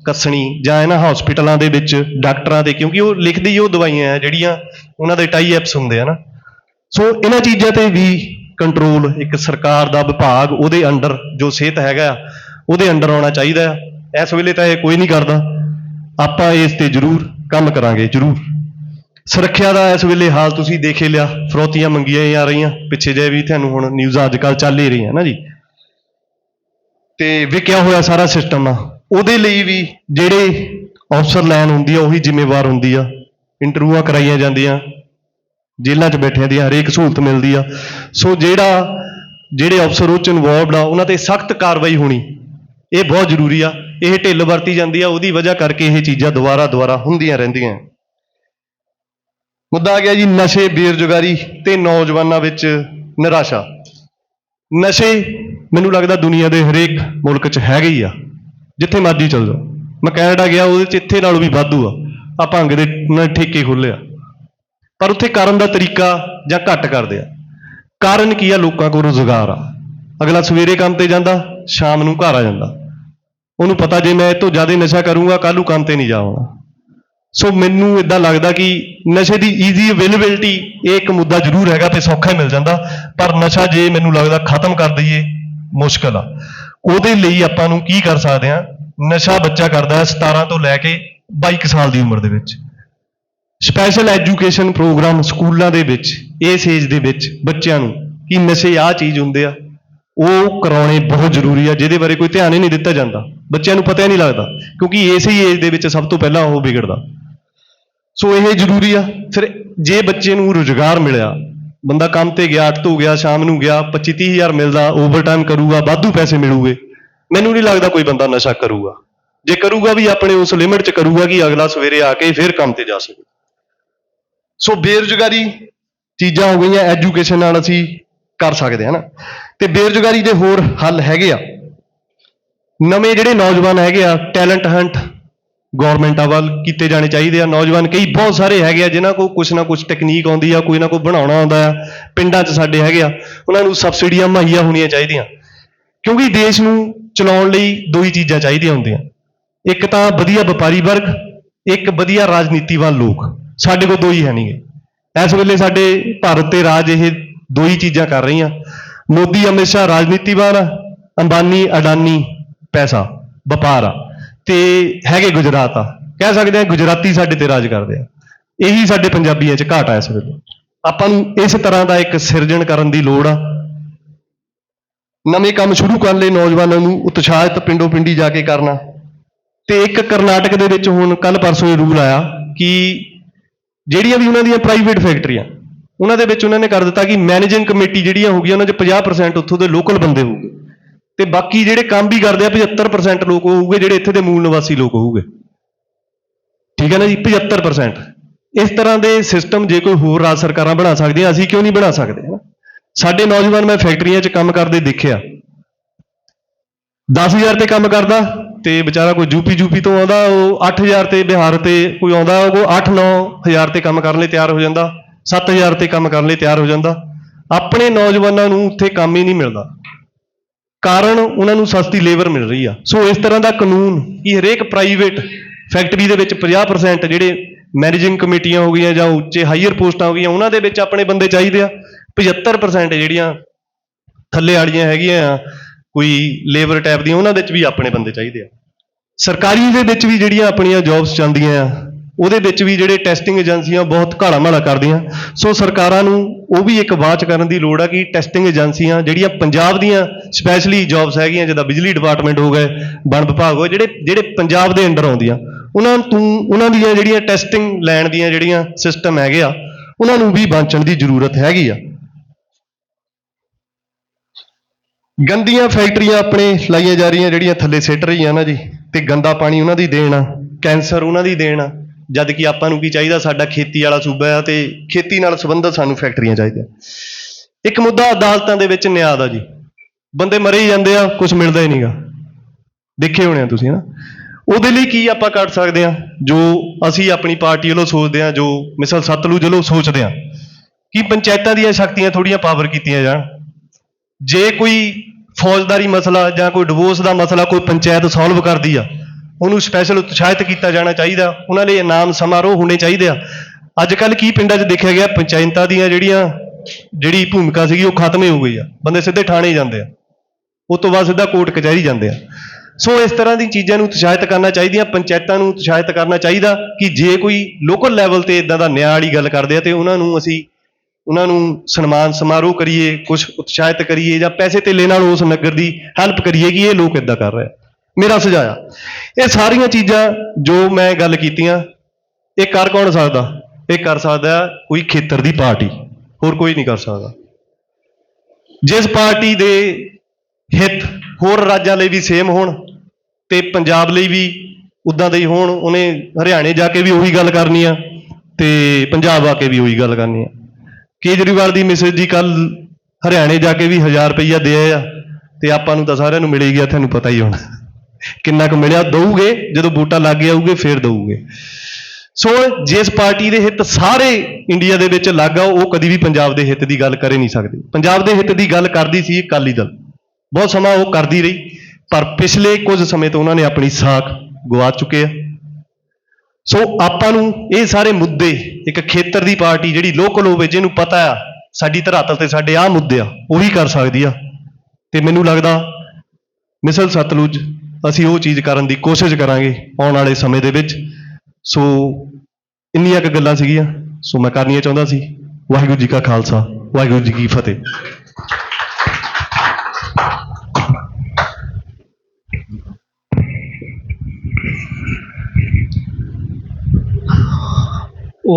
ਕੱਸਣੀ ਜਾਂ ਇਹਨਾਂ ਹਸਪੀਟਲਾਂ ਦੇ ਵਿੱਚ ਡਾਕਟਰਾਂ ਦੇ ਕਿਉਂਕਿ ਉਹ ਲਿਖਦੀ ਉਹ ਦਵਾਈਆਂ ਹੈ ਜਿਹੜੀਆਂ ਉਹਨਾਂ ਦੇ ਟਾਈ ਐਪਸ ਹੁੰਦੇ ਆ ਨਾ। ਸੋ ਇਹਨਾਂ ਚੀਜ਼ਾਂ ਤੇ ਵੀ ਕੰਟਰੋਲ ਇੱਕ ਸਰਕਾਰ ਦਾ ਵਿਭਾਗ ਉਹਦੇ ਅੰਡਰ ਜੋ ਸਿਹਤ ਹੈਗਾ ਆ, ਉਹਦੇ ਅੰਡਰ ਆਉਣਾ ਚਾਹੀਦਾ ਆ। ਇਸ ਵੇਲੇ ਤਾਂ ਇਹ ਕੋਈ ਨਹੀਂ ਕਰਦਾ। ਆਪਾਂ ਇਸ ਤੇ ਜ਼ਰੂਰ ਕੰਮ ਕਰਾਂਗੇ ਜ਼ਰੂਰ। ਸੁਰੱਖਿਆ ਦਾ ਇਸ ਵੇਲੇ ਹਾਲ ਤੁਸੀਂ ਦੇਖੇ ਲਿਆ ਫਰੋਤੀਆਂ ਮੰਗੀਆਂ ਜਾ ਰਹੀਆਂ ਪਿੱਛੇ ਜੇ ਵੀ ਤੁਹਾਨੂੰ ਹੁਣ ਨਿਊਜ਼ਾਂ ਅੱਜ ਕੱਲ ਚੱਲ ਹੀ ਰਹੀਆਂ ਨਾ ਜੀ। ਤੇ ਵਿਕਿਆ ਹੋਇਆ ਸਾਰਾ ਸਿਸਟਮ ਆ? ਉਹਦੇ ਲਈ ਵੀ ਜਿਹੜੇ ਅਫਸਰ ਲੈਣ ਹੁੰਦੀ ਆ, ਉਹੀ ਜ਼ਿੰਮੇਵਾਰ ਹੁੰਦੀ ਆ। ਇੰਟਰਵਿਊਆਂ ਕਰਾਈਆਂ ਜਾਂਦੀਆਂ, ਜੇਲ੍ਹਾਂ 'ਚ ਬੈਠਿਆਂ ਦੀ ਹਰੇਕ ਸਹੂਲਤ ਮਿਲਦੀ ਆ। ਸੋ ਜਿਹੜਾ, ਜਿਹੜੇ ਅਫਸਰ ਉਹ 'ਚ ਇਨਵੋਲਵਡ ਆ, ਉਹਨਾਂ ਤੇ ਸਖਤ ਕਾਰਵਾਈ ਹੋਣੀ, ਇਹ ਬਹੁਤ ਜ਼ਰੂਰੀ ਆ। ਇਹ ਢਿੱਲ ਵਰਤੀ ਜਾਂਦੀ ਆ, ਉਹਦੀ ਵਜ੍ਹਾ ਕਰਕੇ ਇਹ ਚੀਜ਼ਾਂ ਦੁਬਾਰਾ ਦੁਬਾਰਾ ਹੁੰਦੀਆਂ ਰਹਿੰਦੀਆਂ। ਮੁੱਦਾ ਆ ਗਿਆ ਜੀ ਨਸ਼ੇ ਬੇਰੁਜ਼ਗਾਰੀ ਤੇ ਨੌਜਵਾਨਾਂ ਵਿੱਚ ਨਿਰਾਸ਼ਾ। ਨਸ਼ੇ ਮੈਨੂੰ ਲੱਗਦਾ ਦੁਨੀਆ ਦੇ ਹਰੇਕ ਮੁਲਕ 'ਚ ਹੈਗੇ ਹੀ ਆ। ਜਿੱਥੇ ਮਰਜ਼ੀ ਚਲ ਜਾਓ। ਮੈਂ ਕੈਨੇਡਾ ਗਿਆ, ਉਹਦੇ 'ਚ ਇੱਥੇ ਨਾਲੋਂ ਵੀ ਵਾਧੂ ਆ। ਆ ਭੰਗ ਦੇ ਉਹਨਾਂ ਨੇ ਠੇਕੇ ਖੋਲ੍ਹੇ ਆ। ਪਰ ਉੱਥੇ ਕਰਨ ਦਾ ਤਰੀਕਾ ਜਾਂ ਘੱਟ ਕਰਦੇ ਆ। ਕਾਰਨ ਕੀ ਆ? ਲੋਕਾਂ ਕੋਲ ਰੋਜ਼ਗਾਰ ਆ। ਅਗਲਾ ਸਵੇਰੇ ਕੰਮ ਤੇ ਜਾਂਦਾ, ਸ਼ਾਮ ਨੂੰ ਘਰ ਆ ਜਾਂਦਾ। ਉਹਨੂੰ ਪਤਾ ਜੇ ਮੈਂ ਇਹ ਤੋਂ ਜ਼ਿਆਦਾ ਨਸ਼ਾ ਕਰੂੰਗਾ, ਕੱਲ੍ਹ ਨੂੰ ਕੰਮ ਤੇ ਨਹੀਂ ਜਾਵਾਂਗਾ ਸੋ ਮੈਨੂੰ ਇਦਾਂ ਲੱਗਦਾ ਕਿ ਨਸ਼ੇ ਦੀ ਈਜ਼ੀ ਅਵੇਲੇਬਿਲਟੀ ਇਹ ਇੱਕ ਮੁੱਦਾ ਜ਼ਰੂਰ ਹੈਗਾ ਤੇ ਸੌਖਾ ਮਿਲ ਜਾਂਦਾ। ਪਰ ਨਸ਼ਾ ਜੇ ਮੈਨੂੰ ਲੱਗਦਾ ਖਤਮ ਕਰ ਦਈਏ, ਮੁਸ਼ਕਲ ਆ। ਉਹਦੇ ਲਈ ਆਪਾਂ ਨੂੰ ਕੀ ਕਰ ਸਕਦੇ ਆ ਨਸ਼ਾ ਬੱਚਾ ਕਰਦਾ ਹੈ 17 ਤੋਂ ਲੈ ਕੇ 22 ਕੁ ਸਾਲ ਦੀ ਉਮਰ ਦੇ ਵਿੱਚ। ਸਪੈਸ਼ਲ ਐਜੂਕੇਸ਼ਨ ਪ੍ਰੋਗਰਾਮ ਸਕੂਲਾਂ ਦੇ ਵਿੱਚ, ਇਸ ਏਜ ਦੇ ਵਿੱਚ ਬੱਚਿਆਂ ਨੂੰ ਕਿ ਨਸ਼ੇ ਆਹ ਚੀਜ਼ ਹੁੰਦੇ ਆ, ਉਹ ਕਰਾਉਣੇ ਬਹੁਤ ਜ਼ਰੂਰੀ ਆ, ਜਿਹਦੇ ਬਾਰੇ ਕੋਈ ਧਿਆਨ ਹੀ ਨਹੀਂ ਦਿੱਤਾ ਜਾਂਦਾ। ਬੱਚਿਆਂ ਨੂੰ ਪਤਾ ਹੀ ਨਹੀਂ ਲੱਗਦਾ, ਕਿਉਂਕਿ ਇਸੇ ਹੀ ਏਜ ਦੇ ਵਿੱਚ ਸਭ ਤੋਂ ਪਹਿਲਾਂ ਉਹ ਵਿਗੜਦਾ। ਸੋ ਇਹ ਜ਼ਰੂਰੀ ਆ, ਫਿਰ ਜੇ ਬੱਚੇ ਨੂੰ ਰੁਜ਼ਗਾਰ ਮਿਲਿਆ ਬੰਦਾ ਕੰਮ ਤੇ ਗਿਆ 8 ਤੋਂ ਗਿਆ, ਸ਼ਾਮ ਨੂੰ ਗਿਆ 25 30 ਹਜ਼ਾਰ ਮਿਲਦਾ ਓਵਰਟਾਈਮ ਕਰੂਗਾ, ਵਾਧੂ ਪੈਸੇ ਮਿਲੂਗੇ। ਮੈਨੂੰ ਨਹੀਂ ਲੱਗਦਾ ਕੋਈ ਬੰਦਾ ਨਸ਼ਾ ਕਰੂਗਾ। ਜੇ ਕਰੂਗਾ ਵੀ ਆਪਣੇ ਉਸ ਲਿਮਿਟ 'ਚ ਕਰੂਗਾ ਕਿ ਅਗਲਾ ਸਵੇਰੇ ਆ ਕੇ ਫਿਰ ਕੰਮ ਤੇ ਜਾ ਸਕੇ। ਸੋ ਬੇਰੁਜ਼ਗਾਰੀ ਚੀਜ਼ਾਂ ਹੋ ਗਈਆਂ ਐਜੂਕੇਸ਼ਨ ਨਾਲ ਅਸੀਂ ਕਰ ਸਕਦੇ ਹਾਂ ਨਾ। ਤੇ ਬੇਰੁਜ਼ਗਾਰੀ ਦੇ ਹੋਰ ਹੱਲ ਹੈਗੇ ਆ। ਨਵੇਂ ਜਿਹੜੇ ਨੌਜਵਾਨ ਹੈਗੇ ਆ ਟੈਲੈਂਟ ਹੰਟ ਗੌਰਮੈਂਟਾਂ ਵੱਲ ਕੀਤੇ ਜਾਣੇ ਚਾਹੀਦੇ ਆ। ਨੌਜਵਾਨ ਕਈ ਬਹੁਤ ਸਾਰੇ ਹੈਗੇ ਆ ਜਿਨ੍ਹਾਂ ਕੋਲ ਕੁਛ ਨਾ ਕੁਛ ਟੈਕਨੀਕ ਆਉਂਦੀ ਆ, ਕੋਈ ਨਾ ਕੋਈ ਬਣਾਉਣਾ ਆਉਂਦਾ ਆ। ਪਿੰਡਾਂ 'ਚ ਸਾਡੇ ਹੈਗੇ ਆ, ਉਹਨਾਂ ਨੂੰ ਸਬਸਿਡੀਆਂ ਮੁਹੱਈਆ ਹੋਣੀਆਂ ਚਾਹੀਦੀਆਂ। ਕਿਉਂਕਿ ਦੇਸ਼ ਨੂੰ ਚਲਾਉਣ ਲਈ ਦੋ ਹੀ ਚੀਜ਼ਾਂ ਚਾਹੀਦੀਆਂ ਹੁੰਦੀਆਂ। ਇੱਕ ਤਾਂ ਵਧੀਆ ਵਪਾਰੀ ਵਰਗ, ਇੱਕ ਵਧੀਆ ਰਾਜਨੀਤੀਵਾਨ ਲੋਕ। ਸਾਡੇ ਕੋਲ ਦੋ ਹੀ ਹੈ ਨਹੀਂਗੇ। ਇਸ ਵੇਲੇ ਸਾਡੇ ਭਾਰਤ ਤੇ ਰਾਜ ਇਹ ਦੋ ਹੀ ਚੀਜ਼ਾਂ ਕਰ ਰਹੀਆਂ। ਮੋਦੀ ਹਮੇਸ਼ਾ ਰਾਜਨੀਤੀਵਾਨ ਆ, ਅੰਬਾਨੀ, ਅਡਾਨੀ ਪੈਸਾ, ਵਪਾਰ ਆ। ਤੇ ਹੈਗੇ ਗੁਜਰਾਤ ਆ। ਕਹਿ ਸਕਦੇ ਆ ਗੁਜਰਾਤੀ ਸਾਡੇ ਤੇ ਰਾਜ ਕਰਦੇ ਆ। ਇਹੀ ਸਾਡੇ ਪੰਜਾਬੀਆਂ 'ਚ ਘਾਟ ਆ ਇਸ ਵੇਲੇ। ਆਪਾਂ ਨੂੰ ਇਸ ਤਰ੍ਹਾਂ ਦਾ ਇੱਕ ਸਿਰਜਣ ਕਰਨ ਦੀ ਲੋੜ ਆ। ਨਵੇਂ ਕੰਮ ਸ਼ੁਰੂ ਕਰਨ ਲਈ ਨੌਜਵਾਨਾਂ ਨੂੰ ਉਤਸ਼ਾਹਿਤ ਪਿੰਡੋਂ ਪਿੰਡੀ ਜਾ ਕੇ ਕਰਨਾ। ਤੇ ਇੱਕ ਕਰਨਾਟਕ ਦੇ ਵਿੱਚ ਹੁਣ ਕੱਲ ਪਰਸੋਂ ਇਹ ਰੂਲ ਆਇਆ ਕਿ ਜਿਹੜੀਆਂ ਵੀ ਉਹਨਾਂ ਦੀਆਂ ਪ੍ਰਾਈਵੇਟ ਫੈਕਟਰੀਆਂ ਉਹਨਾਂ ਦੇ ਵਿੱਚ ਉਹਨਾਂ ਨੇ ਕਰ ਦਿੱਤਾ ਕਿ ਮੈਨੇਜਿੰਗ ਕਮੇਟੀ ਜਿਹੜੀਆਂ ਹੋ ਗਈਆਂ, ਉਹਨਾਂ 'ਚ 50% ਉੱਥੋਂ ਦੇ ਲੋਕਲ ਬੰਦੇ ਹੋਊਗੇ। ਤੇ ਬਾਕੀ ਜਿਹੜੇ ਕੰਮ ਵੀ ਕਰਦੇ ਆ 75% ਲੋਕ ਹੋਊਗੇ, ਜਿਹੜੇ ਇੱਥੇ ਦੇ ਮੂਲ ਨਿਵਾਸੀ ਲੋਕ ਹੋਊਗੇ। ਠੀਕ ਹੈ ਨਾ ਜੀ? 75% ਇਸ ਤਰ੍ਹਾਂ ਦੇ ਸਿਸਟਮ ਜੇ ਕੋਈ ਹੋਰ ਰਾਜ ਸਰਕਾਰਾਂ ਬਣਾ ਸਕਦੀਆਂ, ਅਸੀਂ ਕਿਉਂ ਨਹੀਂ ਬਣਾ ਸਕਦੇ, ਹੈ ਸਾਡੇ ਨੌਜਵਾਨ ਮੈਂ ਫੈਕਟਰੀਆਂ 'ਚ ਕੰਮ ਕਰਦੇ ਦੇਖਿਆ। 10000 ਤੇ ਕੰਮ ਕਰਦਾ ਤੇ ਵਿਚਾਰਾ ਕੋਈ ਯੂਪੀ ਯੂਪੀ ਤੋਂ ਆਉਂਦਾ, ਉਹ 8000 ਤੇ ਬਿਹਾਰ ਤੇ ਕੋਈ ਆਉਂਦਾ, ਉਹ 8-9000 ਤੇ ਕੰਮ ਕਰਨ ਲਈ ਤਿਆਰ ਹੋ ਜਾਂਦਾ 7000 ਤੇ ਕੰਮ ਕਰਨ ਲਈ ਤਿਆਰ ਹੋ ਜਾਂਦਾ। ਆਪਣੇ ਨੌਜਵਾਨਾਂ ਨੂੰ ਉੱਥੇ ਕੰਮ ਹੀ ਨਹੀਂ ਮਿਲਦਾ। ਕਾਰਨ ਉਹਨਾਂ ਨੂੰ ਸਸਤੀ ਲੇਬਰ ਮਿਲ ਰਹੀ ਆ। ਸੋ ਇਸ ਤਰ੍ਹਾਂ ਦਾ ਕਾਨੂੰਨ ਕਿ ਹਰੇਕ ਪ੍ਰਾਈਵੇਟ ਫੈਕਟਰੀ ਦੇ ਵਿੱਚ 50% ਜਿਹੜੇ ਮੈਨੇਜਿੰਗ ਕਮੇਟੀਆਂ ਹੋ ਗਈਆਂ ਜਾਂ ਉੱਚੇ ਹਾਈਅਰ ਪੋਸਟਾਂ ਹੋ ਗਈਆਂ, ਉਹਨਾਂ ਦੇ ਵਿੱਚ ਆਪਣੇ ਬੰਦੇ ਚਾਹੀਦੇ ਆ। 75% ਜਿਹੜੀਆਂ ਥੱਲੇ ਵਾਲੀਆਂ ਹੈਗੀਆਂ ਆ, ਕੋਈ ਲੇਬਰ ਟਾਈਪ ਦੀਆਂ, ਉਹਨਾਂ ਦੇ ਵਿੱਚ ਵੀ ਆਪਣੇ ਬੰਦੇ ਚਾਹੀਦੇ ਆ। ਸਰਕਾਰੀ ਦੇ ਵਿੱਚ ਵੀ ਜਿਹੜੀਆਂ ਆਪਣੀਆਂ ਜੌਬਸ ਜਾਂਦੀਆਂ ਆ ਉਹਦੇ ਵਿੱਚ ਵੀ ਜਿਹੜੇ ਟੈਸਟਿੰਗ ਏਜੰਸੀਆਂ ਬਹੁਤ ਘਾਲਾ ਮਾਲਾ ਕਰਦੀਆਂ। ਸੋ ਸਰਕਾਰਾਂ ਨੂੰ ਉਹ ਵੀ ਇੱਕ ਵਾਚ ਕਰਨ ਦੀ ਲੋੜ ਆ ਕਿ ਟੈਸਟਿੰਗ ਏਜੰਸੀਆਂ ਜਿਹੜੀਆਂ ਪੰਜਾਬ ਦੀਆਂ ਸਪੈਸ਼ਲੀ ਜੌਬਸ ਹੈਗੀਆਂ, ਜਿੱਦਾਂ ਬਿਜਲੀ ਡਿਪਾਰਟਮੈਂਟ ਹੋ ਗਏ, ਵਣ ਵਿਭਾਗ ਹੋ ਜਿਹੜੇ ਜਿਹੜੇ ਪੰਜਾਬ ਦੇ ਅੰਡਰ ਆਉਂਦੀਆਂ। ਉਹਨਾਂ ਤੋਂ, ਉਹਨਾਂ ਦੀਆਂ ਜਿਹੜੀਆਂ ਟੈਸਟਿੰਗ ਲੈਣ ਦੀਆਂ ਜਿਹੜੀਆਂ ਸਿਸਟਮ ਹੈਗੇ ਆ, ਉਹਨਾਂ ਨੂੰ ਵੀ ਬਾਂਚਣ ਦੀ ਜ਼ਰੂਰਤ ਹੈਗੀ ਆ। ਗੰਦੀਆਂ ਫੈਕਟਰੀਆਂ ਆਪਣੇ ਲਾਈਆਂ ਜਾ ਰਹੀਆਂ, ਜਿਹੜੀਆਂ ਥੱਲੇ ਸਿੱਟ ਰਹੀਆਂ ਨਾ ਜੀ, ਤੇ ਗੰਦਾ ਪਾਣੀ ਉਹਨਾਂ ਦੀ ਦੇਣ ਆ, ਕੈਂਸਰ ਉਹਨਾਂ ਦੀ ਦੇਣ ਆ। ਜਦ ਕਿ ਆਪਾਂ ਨੂੰ ਕੀ ਚਾਹੀਦਾ, ਸਾਡਾ ਖੇਤੀ ਵਾਲਾ ਸੂਬਾ ਆ ਤੇ ਖੇਤੀ ਨਾਲ ਸੰਬੰਧਿਤ ਸਾਨੂੰ ਫੈਕਟਰੀਆਂ ਚਾਹੀਦੀਆਂ। ਇੱਕ ਮੁੱਦਾ ਅਦਾਲਤਾਂ ਦੇ ਵਿੱਚ ਨਿਆਂ ਦਾ ਜੀ। ਬੰਦੇ ਮਰੇ ਹੀ ਜਾਂਦੇ ਆ ਕੁਝ ਮਿਲਦਾ ਹੀ ਨਹੀਂਗਾ ਦੇਖੇ ਹੋਣੇ ਆ ਤੁਸੀਂ ਨਾ ਉਹਦੇ ਲਈ ਕੀ ਆਪਾਂ ਕਰ ਸਕਦੇ ਆ? ਜੋ ਅਸੀਂ ਆਪਣੀ ਪਾਰਟੀ ਵੱਲੋਂ ਸੋਚਦੇ ਆ, ਜੋ ਮਿਸਲ ਸਤਲੁਜ ਵੱਲੋਂ ਸੋਚਦੇ ਆ, ਕਿ ਪੰਚਾਇਤਾਂ ਦੀਆਂ ਸ਼ਕਤੀਆਂ ਥੋੜੀਆਂ ਪਾਵਰ ਕੀਤੀਆਂ ਜਾਣ। ਜੇ ਕੋਈ ਫੌਜਦਾਰੀ ਮਸਲਾ ਜਾਂ ਕੋਈ ਡਿਵੋਰਸ ਦਾ ਮਸਲਾ ਕੋਈ ਪੰਚਾਇਤ ਸੋਲਵ ਕਰਦੀ ਆ ਉਹਨੂੰ ਸਪੈਸ਼ਲ ਉਤਸ਼ਾਹਿਤ ਕੀਤਾ ਜਾਣਾ ਚਾਹੀਦਾ। ਉਹਨਾਂ ਲਈ ਇਨਾਮ ਸਮਾਰੋਹ ਹੋਣੇ ਚਾਹੀਦੇ ਆ। ਅੱਜ ਕੱਲ ਕੀ ਪਿੰਡਾਂ 'ਚ ਦੇਖਿਆ ਗਿਆ, ਪੰਚਾਇਤਾਂ ਦੀਆਂ ਜਿਹੜੀਆਂ, ਜਿਹੜੀ ਭੂਮਿਕਾ ਸੀਗੀ ਉਹ ਖਤਮ ਹੀ ਹੋ ਗਈ ਆ। ਬੰਦੇ ਸਿੱਧੇ ਥਾਣੇ ਜਾਂਦੇ ਆ। ਉਸ ਤੋਂ ਬਾਅਦ ਸਿੱਧਾ ਕੋਰਟ ਕਚਹਿਰੀ ਜਾਂਦੇ ਆ। ਸੋ ਇਸ ਤਰ੍ਹਾਂ ਦੀ ਚੀਜ਼ਾਂ ਨੂੰ ਉਤਸ਼ਾਹਿਤ ਕਰਨਾ ਚਾਹੀਦੀਆਂ, ਪੰਚਾਇਤਾਂ ਨੂੰ ਉਤਸ਼ਾਹਿਤ ਕਰਨਾ ਚਾਹੀਦਾ ਕਿ ਜੇ ਕੋਈ ਲੋਕਲ ਲੈਵਲ ਤੇ ਇਦਾਂ ਦਾ ਨਿਆਂ ਵਾਲੀ ਗੱਲ ਕਰਦੇ ਆ ਤੇ ਉਹਨਾਂ ਨੂੰ ਅਸੀਂ, ਉਹਨਾਂ ਨੂੰ ਸਨਮਾਨ ਸਮਾਰੋਹ ਕਰੀਏ ਕੁਝ ਉਤਸ਼ਾਹਿਤ ਕਰੀਏ ਜਾਂ ਪੈਸੇ ਤੇ ਧੇਲੇ ਨਾਲ ਉਸ ਨਗਰ ਦੀ ਹੈਲਪ ਕਰੀਏ ਕਿ ਇਹ ਲੋਕ ਇਦਾਂ ਕਰ ਰਹੇ ਆ। ਮੇਰਾ ਸੁਝਾਇਆ ਇਹ ਸਾਰੀਆਂ ਚੀਜ਼ਾਂ ਜੋ ਮੈਂ ਗੱਲ ਕੀਤੀਆਂ, ਇਹ ਕਰ ਕੌਣ ਸਕਦਾ? ਇਹ ਕਰ ਸਕਦਾ ਕੋਈ ਖੇਤਰ ਦੀ ਪਾਰਟੀ, ਹੋਰ ਕੋਈ ਨਹੀਂ ਕਰ ਸਕਦਾ। ਜਿਸ ਪਾਰਟੀ ਦੇ ਹਿੱਤ ਹੋਰ ਰਾਜਾਂ ਲਈ ਵੀ ਸੇਮ ਹੋਣ ਤੇ ਪੰਜਾਬ ਲਈ ਵੀ ਉਦਾਂ ਦੇ ਹੀ ਹੋਣ, ਉਹਨੇ ਹਰਿਆਣੇ ਜਾ ਕੇ ਵੀ ਉਹੀ ਗੱਲ ਕਰਨੀ ਆ ਤੇ ਪੰਜਾਬ ਆ ਕੇ ਵੀ ਉਹੀ ਗੱਲ ਕਰਨੀ ਆ। ਕੇਜਰੀਵਾਲ ਦੀ ਮੈਸੇਜ ਜੀ ਕੱਲ ਹਰਿਆਣੇ ਜਾ ਕੇ ਵੀ 1000 ਰੁਪਈਆ ਦੇ ਆ ਤੇ ਆਪਾਂ ਨੂੰ ਤਾਂ ਸਾਰਿਆਂ ਨੂੰ ਮਿਲ ਗਿਆ ਤੁਹਾਨੂੰ ਪਤਾ ਹੀ ਹੋਣਾ। ਕਿੰਨਾ ਕੁ ਮਿਲਿਆ? ਦਊਗੇ। ਜਦੋਂ ਵੋਟਾਂ ਲੱਗ ਆਊਗੇ, ਫੇਰ ਦਊਗੇ। ਸੋ ਜਿਸ ਪਾਰਟੀ ਦੇ ਹਿੱਤ ਸਾਰੇ ਇੰਡੀਆ ਦੇ ਵਿੱਚ ਅਲੱਗ ਆ, ਉਹ ਕਦੀ ਵੀ ਪੰਜਾਬ ਦੇ ਹਿੱਤ ਦੀ ਗੱਲ ਕਰੇ ਨਹੀਂ ਸਕਦੇ। ਪੰਜਾਬ ਦੇ ਹਿੱਤ ਦੀ ਗੱਲ ਕਰਦੀ ਸੀ ਅਕਾਲੀ ਦਲ। ਬਹੁਤ ਸਮਾਂ ਉਹ ਕਰਦੀ ਰਹੀ, ਪਰ ਪਿਛਲੇ ਕੁਝ ਸਮੇਂ ਤੋਂ ਉਹਨਾਂ ਨੇ ਆਪਣੀ ਸਾਖ ਗਵਾ ਚੁੱਕੇ ਆ। ਸੋ ਆਪਾਂ ਨੂੰ ਇਹ ਸਾਰੇ ਮੁੱਦੇ, ਇੱਕ ਖੇਤਰ ਦੀ ਪਾਰਟੀ ਜਿਹੜੀ ਲੋਕਲ ਹੋਵੇ, ਜਿਹਨੂੰ ਪਤਾ ਆ, ਸਾਡੀ ਧਰਾਤਲ ਤੇ ਸਾਡੇ ਆਹ ਮੁੱਦੇ ਆ, ਉਹ ਵੀ ਕਰ ਸਕਦੀ ਆ। ਤੇ ਮੈਨੂੰ ਲੱਗਦਾ, ਮਿਸਲ ਸਤਲੁਜ ਅਸੀਂ ਉਹ ਚੀਜ਼ ਕਰਨ ਦੀ ਕੋਸ਼ਿਸ਼ ਕਰਾਂਗੇ ਆਉਣ ਵਾਲੇ ਸਮੇਂ ਦੇ ਵਿੱਚ। ਸੋ ਇੰਨੀਆਂ ਕੁ ਗੱਲਾਂ ਸੀਗੀਆਂ। ਸੋ ਮੈਂ ਕਰਨੀਆਂ ਚਾਹੁੰਦਾ ਸੀ। ਵਾਹਿਗੁਰੂ ਜੀ ਕਾ ਖਾਲਸਾ, ਵਾਹਿਗੁਰੂ ਜੀ ਕੀ ਫਤਿਹ।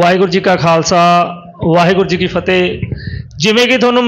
ਵਾਹਿਗੁਰੂ ਜੀ ਕਾ ਖਾਲਸਾ, ਵਾਹਿਗੁਰੂ ਜੀ ਕੀ ਫਤਿਹ। ਜਿਵੇਂ ਕਿ ਤੁਹਾਨੂੰ